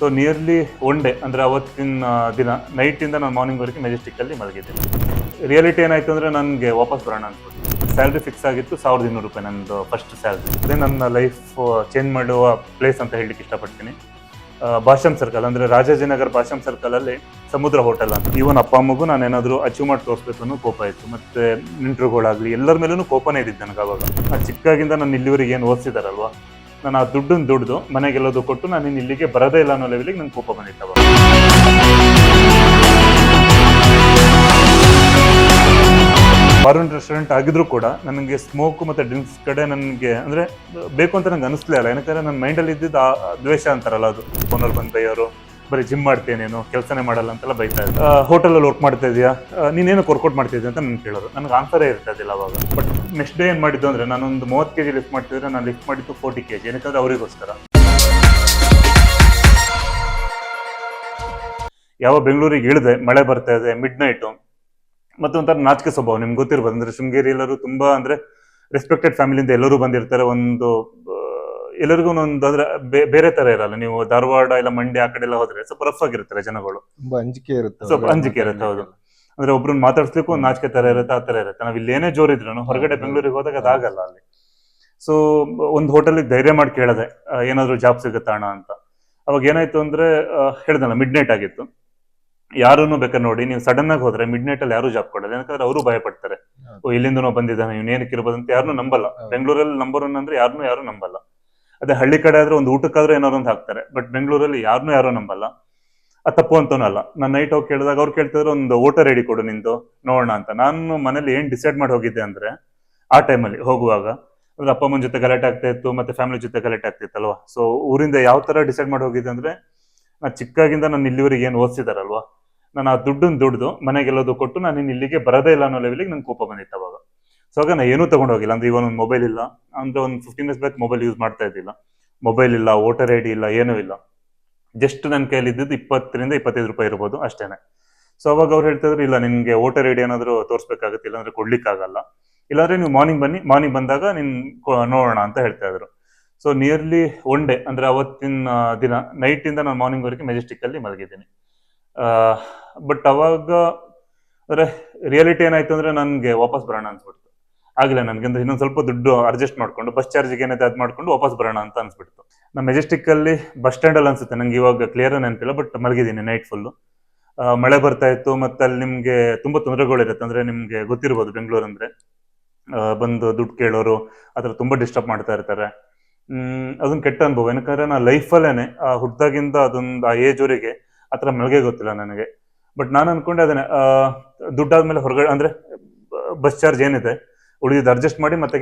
So nearly one day ಅಂದರೆ ಅವತ್ತಿನ ದಿನ ನೈಟಿಂದ ನಾನು ಮಾರ್ನಿಂಗ್ವರೆಗೆ ಮೆಜೆಸ್ಟಿಕ್ಕಲ್ಲಿ ಮಲಗಿದ್ದೀನಿ ರಿಯಾಲಿಟಿ ಏನಾಯ್ತು ಅಂದರೆ ನನಗೆ ವಾಪಸ್ ಬರೋಣ ಅನ್ಕೊಂಡು. ಸ್ಯಾಲ್ರಿ ಫಿಕ್ಸ್ ಆಗಿತ್ತು ಸಾವಿರದ ಇನ್ನೂರು ರೂಪಾಯಿ ನನ್ನದು ಫಸ್ಟ್ ಸ್ಯಾಲ್ರಿ ಅದೇ ನನ್ನ ಲೈಫ್ ಚೇಂಜ್ ಮಾಡುವ ಪ್ಲೇಸ್ ಅಂತ ಹೇಳಲಿಕ್ಕೆ ಇಷ್ಟಪಡ್ತೀನಿ. ಆ, ಭಾಷಮ್ ಸರ್ಕಲ್ ಅಂದರೆ ರಾಜಾಜಿನಗರ್ ಭಾಷಮ್ ಸರ್ಕಲಲ್ಲಿ ಸಮುದ್ರ ಹೋಟೆಲ್ ಅಂತ. ಈವನ್ ಅಪ್ಪ ಅಮ್ಮಗೂ ನಾನು ಏನಾದರೂ ಅಚೀವ್ ಮಾಡಿ ತೋರಿಸ್ಬೇಕು ಅನ್ನೋ ಕೋಪ ಇತ್ತು. ಮತ್ತು ನೆಂಟರುಗಳಾಗಲಿ ಎಲ್ಲರ ಮೇಲೂ ಕೋಪನೇ ಇದ್ದಿದ್ದು ನನಗೆ ಅವಾಗ. ಚಿಕ್ಕಾಗಿಂದ ನಾನು ಇಲ್ಲಿವರೆಗೆ ಏನು ಓದಿಸಿದಾರಲ್ವಾ? ನಾನು ಆ ದುಡ್ಡನ್ನು ದುಡ್ದು ಮನೆಗೆಲ್ಲದು ಕೊಟ್ಟು ನಾನು ಇನ್ನು ಇಲ್ಲಿಗೆ ಬರೋದೇ ಇಲ್ಲ ಅನ್ನೋ ಲೆವೆಲಿಗೆ ನಂಗೆ ಕೋಪ ಬಂದಿತ್ತು ಅವಾಗ. ರೆಸ್ಟೋರೆಂಟ್ ಆಗಿದ್ರು ಕೂಡ ನನಗೆ ಸ್ಮೋಕ್ ಮತ್ತು ಡ್ರಿಂಕ್ಸ್ ಕಡೆ ನನಗೆ ಅಂದರೆ ಬೇಕು ಅಂತ ನಂಗೆ ಅನಿಸ್ಲೇ ಇಲ್ಲ ಏನಕ್ಕೆ ನನ್ನ ಮೈಂಡಲ್ಲಿ ಇದ್ದಿದ್ದು ಆ ದ್ವೇಷ ಅಂತಾರಲ್ಲ ಅದು. ಓನರ್ ಬಂದು ಬೈಯೋರು ಬರೀ ಜಿಮ್ ಮಾಡ್ತೇನೇನು, ಕೆಲಸನೇ ಮಾಡಲ್ಲ ಅಂತೆಲ್ಲ ಬೈತಾ ಇದ್ದೆ ಹೋಟೆಲಲ್ಲಿ ವರ್ಕ್ ಮಾಡ್ತಾ ಇದೆಯಾ ನೀನೇನು ವರ್ಕೌಟ್ ಮಾಡ್ತಿದ್ದೆ ಅಂತ ನಾನು ಕೇಳೋದು. ನನಗೆ ಆನ್ಸರೇ ಇರ್ತಾ ಇದ್ದಿಲ್ಲ ಅವಾಗ. ಬಟ್ ನೆಕ್ಸ್ಟ್ ಡೇ ಏನು ಮಾಡಿದ್ದು ಅಂದ್ರೆ, ನಾನೊಂದು ಮೂವತ್ತು ಕೆ ಜಿ ಲಿಫ್ಟ್ ಮಾಡ್ತಿದ್ರೆ ನಾನು ಲಿಫ್ಟ್ ಮಾಡಿದ್ದು ಫೋರ್ಟಿ ಕೆ ಜಿ ಏನಕ್ಕಂದ್ರೆ ಅವರಿಗೋಸ್ಕರ. ಯಾವ ಬೆಂಗಳೂರಿಗೆ ಇಳಿದೆ, ಮಳೆ ಬರ್ತಾ ಇದೆ ಮಿಡ್ ನೈಟು ಮತ್ತೊಂಥರ ನಾಚಿಕೆ ಸ್ವಭಾವ, ನಿಮ್ಗೆ ಗೊತ್ತಿರ್ಬೋದು. ಅಂದ್ರೆ ಶೃಂಗೇರಿ ಎಲ್ಲರೂ ತುಂಬಾ ಅಂದ್ರೆ ರೆಸ್ಪೆಕ್ಟೆಡ್ ಫ್ಯಾಮಿಲಿಯಿಂದ ಎಲ್ಲರೂ ಬಂದಿರ್ತಾರೆ. ಒಂದು ಎಲ್ಲರಿಗೂ ಒಂದು ಅಂದ್ರೆ ಬೇ- ಬೇರೆ ತರ ಇರಲ್ಲ. ನೀವು ಧಾರವಾಡ ಇಲ್ಲ ಮಂಡ್ಯ ಆ ಕಡೆ ಎಲ್ಲ ಹೋದ್ರೆ ಸ್ವಲ್ಪ ರಫ್ ಆಗಿರ್ತಾರೆ ಜನಗಳು. ತುಂಬಾ ಅಂಜಿಕೆ ಇರುತ್ತೆ ಸ್ವಲ್ಪ ಅಂಜಿಕೆ ಇರುತ್ತೆ, ಹೌದು. ಅಂದ್ರೆ ಒಬ್ರನ್ನ ಮಾತಾಡ್ಸ್ಲಿಕ್ಕೂ ಒಂದು ನಾಚಿಕೆ ತರ ಇರುತ್ತೆ ಆ ತರ ಇರುತ್ತೆ. ನಾವ್ ಇಲ್ಲಿ ಏನೇ ಜೋರಿದ್ರು ಹೊರಗಡೆ ಬೆಂಗಳೂರಿಗೆ ಹೋದಾಗ ಅದಾಗಲ್ಲ ಅಲ್ಲಿ. ಸೊ ಒಂದು ಹೋಟೆಲ್ ಧೈರ್ಯ ಮಾಡಿ ಕೇಳದೆ ಆ, ಏನಾದ್ರು ಜಾಬ್ ಸಿಗುತ್ತಾ ಅಣ್ಣ? ಅಂತ. ಅವಾಗ ಏನಾಯ್ತು ಅಂದ್ರೆ ಹೇಳ್ದಲ್ಲ ಮಿಡ್ ನೈಟ್ ಆಗಿತ್ತು. ಯಾರನ್ನು ಬೇಕಾದ್ರೆ ನೋಡಿ ನೀವು ಸಡನ್ ಆಗಿ ಹೋದ್ರೆ ಮಿಡ್ ನೈಟ್ ಅಲ್ಲಿ ಯಾರು ಜಾಬ್ ಕೊಡಲ್ಲ. ಯಾಕಂದ್ರೆ ಅವರು ಭಯ ಪಡ್ತಾರೆ ಹೌದು. ಓ ಇಲ್ಲಿಂದ ನಾವು ಬಂದಿದ್ದಾನೆ ಇವ್ನು ಏನಕ್ಕೆ ಇರ್ಬೋದು ಅಂತ ಯಾರನ್ನೂ ನಂಬಲ್ಲ. ಹೌದು. ಬೆಂಗಳೂರಲ್ಲಿ ನಂಬರ್ ಒನ್ ಅಂದ್ರೆ ಯಾರನ್ನೂ ಯಾರು ನಂಬಲ್ಲ. ಅದೇ ಹಳ್ಳಿ ಕಡೆ ಆದ್ರೆ ಒಂದು ಊಟಕ್ಕಾದ್ರೂ ಏನಾದ್ರು ಒಂದು ಹಾಕ್ತಾರೆ. ಬಟ್ ಬೆಂಗಳೂರಲ್ಲಿ ಯಾರನ್ನೂ ಯಾರೋ ನಂಬಲ್ಲ. ಅದು ತಪ್ಪು ಅಂತನೂ ಅಲ್ಲ. ನಾನು ನೈಟ್ ಹೋಗಿ ಕೇಳಿದಾಗ ಅವ್ರು ಕೇಳ್ತಿದ್ರು, ಒಂದು ವೋಟರ್ ರೆಡಿ ಕೊಡು ನಿಂದು, ನೋಡೋಣ ಅಂತ. ನಾನು ಮನೇಲಿ ಏನ್ ಡಿಸೈಡ್ ಮಾಡಿ ಹೋಗಿದ್ದೆ ಅಂದ್ರೆ, ಆ ಟೈಮಲ್ಲಿ ಹೋಗುವಾಗ, ಅಂದ್ರೆ ಅಪ್ಪ ಅಮ್ಮನ ಜೊತೆ ಗಲಾಟೆ ಆಗ್ತಾ ಇತ್ತು, ಮತ್ತೆ ಫ್ಯಾಮಿಲಿ ಜೊತೆ ಗಲಾಟೆ ಆಗ್ತಿತ್ತಲ್ವಾ ಸೊ ಊರಿಂದ ಯಾವ ತರ ಡಿಸೈಡ್ ಮಾಡಿ ಹೋಗಿದ್ದೆ ಅಂದ್ರೆ, ನಾನು ಚಿಕ್ಕಾಗಿಂದ ನಾನು ಇಲ್ಲಿವರೆಗೆ ಏನು ಓದಿಸಿದಾರಲ್ವಾ? ನಾನು ಆ ದುಡ್ಡನ್ನು ದುಡ್ದು ಮನೆಗೆಲ್ಲದು ಕೊಟ್ಟು ನಾನು ಇನ್ನು ಇಲ್ಲಿಗೆ ಬರೋದೇ ಇಲ್ಲ ಅನ್ನೋ ಲೆವೆಲಿಗೆ ನಂಗೆ ಕೋಪ ಬಂದಿತ್ತು ಅವಾಗ. ಸೊ ಹಾಗೆ ನಾನು ಏನೂ ತಗೊಂಡೋಗಿಲ್ಲ. ಅಂದ್ರೆ ಇವನ್ ಒಂದು ಮೊಬೈಲ್ ಇಲ್ಲ. ಅಂದ್ರೆ ಒಂದು fifteen days back mobile use ಮಾಡ್ತಾ ಇದ್ದಿಲ್ಲ. ಮೊಬೈಲ್ ಇಲ್ಲ ವೋಟರ್ ಐ ಡಿ ಇಲ್ಲ, ಏನೂ ಇಲ್ಲ. ಜಸ್ಟ್ ನನ್ನ ಕೈಯಲ್ಲಿ ಇದ್ದಿದ್ದು ಇಪ್ಪತ್ತರಿಂದ ಇಪ್ಪತ್ತೈದು ರೂಪಾಯಿ ಇರ್ಬೋದು ಅಷ್ಟೇನೆ. ಸೊ ಅವಾಗ ಅವ್ರು ಹೇಳ್ತಿದ್ರು, ಇಲ್ಲ ನಿಮಗೆ ವೋಟರ್ ಐ ಡಿ ಏನಾದರೂ ತೋರಿಸ್ಬೇಕಾಗುತ್ತೆ ಇಲ್ಲಾಂದ್ರೆ ಕೊಡ್ಲಿಕ್ಕಾಗಲ್ಲ. ಇಲ್ಲಾಂದ್ರೆ ನೀವು ಮಾರ್ನಿಂಗ್ ಬನ್ನಿ ಮಾರ್ನಿಂಗ್ ಬಂದಾಗ ನಿನ್ ನೋಡೋಣ ಅಂತ ಹೇಳ್ತಾ ಇದ್ರು. ಸೊ ನಿಯರ್ಲಿ ಒನ್ ಡೇ ಅಂದ್ರೆ ಅವತ್ತಿನ ದಿನ ನೈಟಿಂದ ನಾನು ಮಾರ್ನಿಂಗ್ವರೆಗೆ ಮೆಜೆಸ್ಟಿಕ್ಕಲ್ಲಿ ಮಲಗಿದ್ದೀನಿ. ಬಟ್ ಅವಾಗ, ಅಂದ್ರೆ ರಿಯಾಲಿಟಿ ಏನಾಯ್ತು ಅಂದ್ರೆ ನನಗೆ ವಾಪಸ್ ಬರೋಣ ಅನ್ಸ್ಬಿಡ್ತು. ಆಗಿಲ್ಲ ನನಗೆ ಅಂದ್ರೆ ಇನ್ನೊಂದು ಸ್ವಲ್ಪ ದುಡ್ಡು ಅಡ್ಜಸ್ಟ್ ಮಾಡ್ಕೊಂಡು ಬಸ್ ಚಾರ್ಜ್ಗೆ ಏನಿದೆ ಅದು ಮಾಡ್ಕೊಂಡು ವಾಪಸ್ ಬರೋಣ ಅಂತ ಅನ್ಸ್ಬಿಡ್ತು. ನಮ್ಮ ಮೆಜೆಸ್ಟಿಕ್ ಅಲ್ಲಿ ಬಸ್ ಸ್ಟ್ಯಾಂಡ್ ಅಲ್ಲಿ ಅನ್ಸುತ್ತೆ, ನಂಗೆ ಇವಾಗ ಕ್ಲಿಯರ್ ನೆನಪಿಲ್ಲ ಬಟ್ ಮಲಗಿದ್ದೀನಿ ನೈಟ್ ಫುಲ್ಲು ಮಳೆ ಬರ್ತಾ ಇತ್ತು, ಮತ್ತೆ ಅಲ್ಲಿ ನಿಮ್ಗೆ ತುಂಬಾ ತೊಂದರೆಗಳಿರುತ್ತೆ, ಅಂದ್ರೆ ನಿಮಗೆ ಗೊತ್ತಿರ್ಬೋದು ಬೆಂಗಳೂರು ಅಂದ್ರೆ. ಬಂದು ದುಡ್ಡು ಕೇಳೋರು ಅದ್ರ ತುಂಬಾ ಡಿಸ್ಟರ್ಬ್ ಮಾಡ್ತಾ ಇರ್ತಾರೆ. ಅದೊಂದು ಕೆಟ್ಟ ಅನುಭವ, ಏನಕ್ಕಂದ್ರೆ ನಾ ಲೈಫಲ್ಲೇನೆ ಹುಟ್ದಾಗಿಂದ ಅದೊಂದು, ಆ ಏಜ್ವರೆಗೆ ಆ ಥರ ಮಳಿಗೆ ಗೊತ್ತಿಲ್ಲ ನನಗೆ. ಬಟ್ ನಾನು ಅನ್ಕೊಂಡೆ ಅದನ್ನೇ ದುಡ್ಡಾದ ದುಡ್ಡಾದ್ಮೇಲೆ ಹೊರಗಡೆ, ಅಂದ್ರೆ ಬಸ್ ಚಾರ್ಜ್ ಏನಿದೆ ಉಳಿದಿದ್ದು ಅಡ್ಜಸ್ಟ್ ಮಾಡಿ ಮತ್ತೆ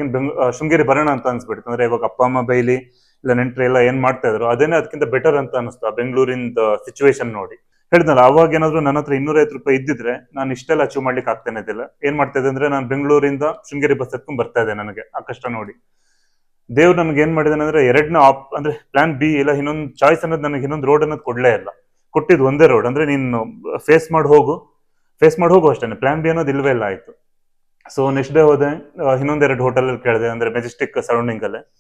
ಶೃಂಗೇರಿ ಬರೋಣ ಅಂತ ಅನ್ಸ್ಬಿಡ್ತು. ಅಂದ್ರೆ ಇವಾಗ ಅಪ್ಪ, ಅಮ್ಮ, ಬೈಲಿ ಇಲ್ಲ ನೆಂಟ್ರಿ ಎಲ್ಲ ಏನ್ ಮಾಡ್ತಾ ಇದ್ರು ಅದೇನೇ ಅದಕ್ಕಿಂತ ಬೆಟರ್ ಅಂತ ಅನಿಸ್ತು ಆ ಬೆಂಗಳೂರಿಂದ ಸಿಚುವೇಶನ್ ನೋಡಿ. ಹೇಳಿದ್ನಲ್ಲ ಅವಾಗ ಏನಾದ್ರು ನನ್ನ ಹತ್ರ ಇನ್ನೂರೈವತ್ತು ರೂಪಾಯಿ ಇದ್ದಿದ್ರೆ ನಾನು ಇಷ್ಟೆಲ್ಲ ಅಚೀವ್ ಮಾಡ್ಲಿಕ್ಕೆ ಆಗ್ತಾನೆ ಇದ್ದಿಲ್ಲ. ಏನ್ ಮಾಡ್ತಾ ಇದ್ದೆ ಅಂದ್ರೆ ನಾನು ಬೆಂಗಳೂರಿಂದ ಶೃಂಗೇರಿ ಬಸ್ ಹತ್ಕೊಂಡ್ ಬರ್ತಾ ಇದೆ ನನಗೆ ಆ ಕಷ್ಟ ನೋಡಿ. ದೇವ್ರು ನನ್ಗೆ ಏನ್ ಮಾಡಿದಾನೆ ಅಂದ್ರೆ ಎರಡನೇ ಆಪ್ ಅಂದ್ರೆ ಪ್ಲಾನ್ ಬಿ ಇಲ್ಲ, ಇನ್ನೊಂದು ಚಾಯ್ಸ್ ಅನ್ನೋದು ನನಗೆ ಇನ್ನೊಂದು ರೋಡ್ ಅನ್ನೋದು ಕೊಡ್ಲೇ ಇಲ್ಲ. ಕೊಟ್ಟಿದ್ದು ಒಂದೇ ರೋಡ್ ಅಂದ್ರೆ ನೀನು ಫೇಸ್ ಮಾಡಿ ಹೋಗು. ಫೇಸ್ ಮಾಡಿ ಹೋಗು ಅಷ್ಟೇ ಪ್ಲಾನ್ ಬಿ ಅನ್ನೋದು ಇಲ್ವೇ ಇಲ್ಲ ಆಯ್ತು. ಸೊ ನೆಕ್ಸ್ಟ್ ಡೇ ಹೋದೆ ಇನ್ನೊಂದೆರಡು ಹೋಟೆಲ್ ಅಲ್ಲಿ ಕೇಳಿದೆ, ಅಂದ್ರೆ ಮೆಜೆಸ್ಟಿಕ್ ಸರೌಂಡಿಂಗ್ ಅಲ್ಲೇ.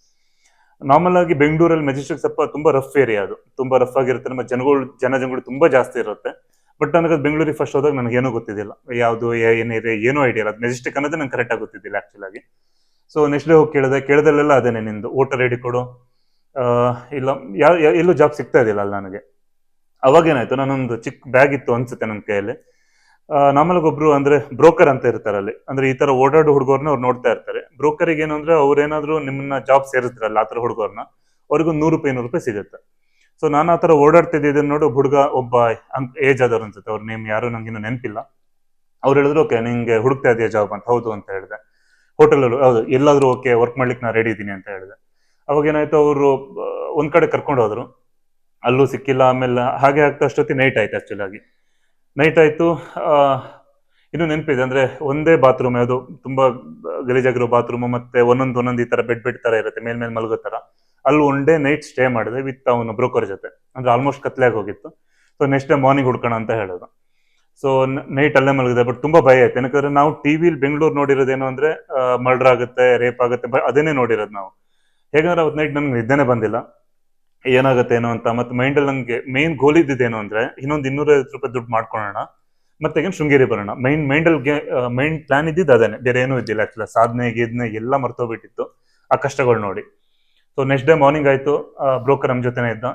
ನಾರ್ಮಲ್ ಆಗಿ ಬೆಂಗಳೂರಲ್ಲಿ ಮೆಜೆಸ್ಟಿಕ್ ಸ್ವಲ್ಪ ತುಂಬಾ ರಫ್ ಏರಿಯಾ ಅದು. ತುಂಬಾ ರಫ್ ಆಗಿರುತ್ತೆ, ನಮ್ಮ ಜನಗಳು ಜನ ಜನಗಳು ತುಂಬಾ ಜಾಸ್ತಿ ಇರುತ್ತೆ. ಬಟ್ ನನಗೆ ಅದು ಬೆಂಗಳೂರಿಗೆ ಫಸ್ಟ್ ಹೋದಾಗ ನನಗೆ ಏನೂ ಗೊತ್ತಿದ್ದಿಲ್ಲ. ಯಾವುದು ಏನಿದೆ, ಏನೂ ಐಡಿಯಾ ಇಲ್ಲ. ಅದು ಮೆಜೆಸ್ಟಿಕ್ ಅನ್ನೋದೇ ನಂಗೆ ಕರೆಕ್ಟಾಗಿ ಗೊತ್ತಿದ್ದಿಲ್ಲ ಆಕ್ಚುಲ್ ಆಗಿ. ಸೊ ನೆಕ್ಸ್ಟ್ ಡೇ ಹೋಗಿ ಕೇಳಿದೆ, ಕೇಳಿದಲ್ಲೆಲ್ಲ ಅದೇನೆ ನಿಂದು. ವೋಟರ್ ಐ ಕೊಡು. ಇಲ್ಲ, ಯಾ, ಯಾ- ಎಲ್ಲೂ ಜಾಬ್ ಸಿಗ್ತಾ ಇದಿಲ್ಲ ಅಲ್ಲ ನನಗೆ. ಅವಾಗೇನಾಯ್ತು, ನಾನೊಂದು ಚಿಕ್ಕ ಬ್ಯಾಗ್ ಇತ್ತು ಅನ್ಸುತ್ತೆ ನನ್ನ ಕೈಯಲ್ಲಿ. ನಮ್ಮಲ್ಲಿ ಒಬ್ರು ಅಂದ್ರೆ ಬ್ರೋಕರ್ ಅಂತ ಇರ್ತಾರೆ ಅಲ್ಲಿ. ಅಂದ್ರೆ ಈ ತರ ಓಡಾಡೋ ಹುಡುಗರ್ನ ಅವ್ರು ನೋಡ್ತಾ ಇರ್ತಾರೆ. ಬ್ರೋಕರಿಗೆ ಏನು ಅಂದ್ರೆ ಅವ್ರೇನಾದ್ರು ನಿಮ್ಮನ್ನ ಜಾಬ್ ಸೇರಿಸ್ತಾರಲ್ಲ ತರ ಹುಡುಗರ್ನ ಅವ್ರಿಗೂ ನೂರು ರೂಪಾಯಿ ನೂರು ರೂಪಾಯಿ ಸಿಗುತ್ತೆ. ಸೊ ನಾನು ಆ ತರ ಓಡಾಡ್ತಿದ್ದೆ ನೋಡು ನೋಡಿ ಹುಡುಗ, ಒಬ್ಬ ಏಜ್ ಆದವ್ರು ಅನ್ಸುತ್ತೆ. ಅವ್ರ ನೇಮ್ ಯಾರು ನಂಗೆ ಇನ್ನೂ ನೆನಪಿಲ್ಲ. ಅವ್ರು ಹೇಳಿದ್ರು ಓಕೆ ನಿಂಗೆ ಹುಡುಕ್ತಾ ಇದೆಯಾ ಜಾಬ್ ಅಂತ. ಹೌದು ಅಂತ ಹೇಳಿದೆ. ಹೋಟೆಲ್ ಹೌದು, ಎಲ್ಲಾದ್ರೂ ಓಕೆ ವರ್ಕ್ ಮಾಡ್ಲಿಕ್ಕೆ ನಾ ರೆಡಿ ಇದ್ದೀನಿ ಅಂತ ಹೇಳಿದೆ. ಅವಾಗ ಏನಾಯ್ತು, ಅವರು ಒಂದ್ ಕಡೆ ಕರ್ಕೊಂಡು ಹೋದ್ರು. ಅಲ್ಲೂ ಸಿಕ್ಕಿಲ್ಲ, ಆಮೇಲೆ ಹಾಗೆ ಆಗ್ತಾ ಅಷ್ಟೊತ್ತಿ ನೈಟ್ ಆಯ್ತು ಆಕ್ಚುಲಿ ಆಗಿ. ನೈಟ್ ಆಯ್ತು. ಇನ್ನು ನೆನಪಿದೆ, ಅಂದ್ರೆ ಒಂದೇ ಬಾತ್ರೂಮ್ ಅದು ತುಂಬಾ ಗಲೀಜಾಗಿರೋ ಬಾತ್ರೂಮ್ ಮತ್ತೆ ಒಂದೊಂದು ಒಂದೊಂದು ಈ ತರ ಬೆಡ್ ಬೆಡ್ ತರ ಇರುತ್ತೆ, ಮೇಲ್ ಮೇಲೆ ಮಲಗೋ ತರ. ಅಲ್ಲಿ ಒನ್ ಡೇ ನೈಟ್ ಸ್ಟೇ ಮಾಡಿದೆ ವಿತ್ ಅವನು ಬ್ರೋಕರ್ ಜೊತೆ. ಅಂದ್ರೆ ಆಲ್ಮೋಸ್ಟ್ ಕತ್ಲೆಯಾಗಿ ಹೋಗಿತ್ತು ಸೊ ನೆಕ್ಸ್ಟ್ ಡೇ ಮಾರ್ನಿಂಗ್ ಹುಡ್ಕೋಣ ಅಂತ ಹೇಳೋದು. ಸೊ ನೈಟ್ ಅಲ್ಲೇ ಮಲಗಿದೆ ಬಟ್ ತುಂಬಾ ಭಯ ಆಯ್ತು. ಯಾಕಂದ್ರೆ ನಾವು ಟಿವಿಲಿ ಬೆಂಗಳೂರು ನೋಡಿರೋದೇನು ಅಂದ್ರೆ ಮರ್ಡರ್ ಆಗುತ್ತೆ ರೇಪ್ ಆಗುತ್ತೆ ಅದೇನೇ ಅದನ್ನೇ ನೋಡಿರೋದು ನಾವು. ಹೇಗಂದ್ರೆ ಅವತ್ತು ನೈಟ್ ನನಗೆ ನಿದ್ದೆನೆ ಬಂದಿಲ್ಲ. ಏನಾಗುತ್ತೆ ಏನೋ ಅಂತ, ಮತ್ತೆ ಮೈಂಡಲ್ಲಿ ನಂಗೆ ಮೇನ್ ಗೋಲ್ ಇದ್ದಿದ್ದೇನು ಅಂದ್ರೆ ಇನ್ನೊಂದು ಇನ್ನೂರೈವತ್ತು ರೂಪಾಯಿ ದುಡ್ಡು ಮಾಡ್ಕೊಳ್ಳೋಣ ಮತ್ತೆ ಶೃಂಗೇರಿ ಬರೋಣ. ಮೈನ್ ಮೈಂಡಲ್ಲಿ ಮೈನ್ ಪ್ಲಾನ್ ಇದ್ದಿದ್ದು ಅದೇನೆ. ಬೇರೆ ಏನೂ ಇದ್ದಿಲ್ಲ ಆಕ್ಚುಲಿ ಸಾಧನೆ ಗೀದ್ನೆ ಎಲ್ಲ ಮರ್ತೋಗ್ಬಿಟ್ಟಿತ್ತು ಆ ಕಷ್ಟಗಳು ನೋಡಿ. ಸೊ ನೆಕ್ಸ್ಟ್ ಡೇ ಮಾರ್ನಿಂಗ್ ಆಯ್ತು ಬ್ರೋಕರ್ ನಮ್ಮ ಜೊತೆನೇ ಇದ್ದ.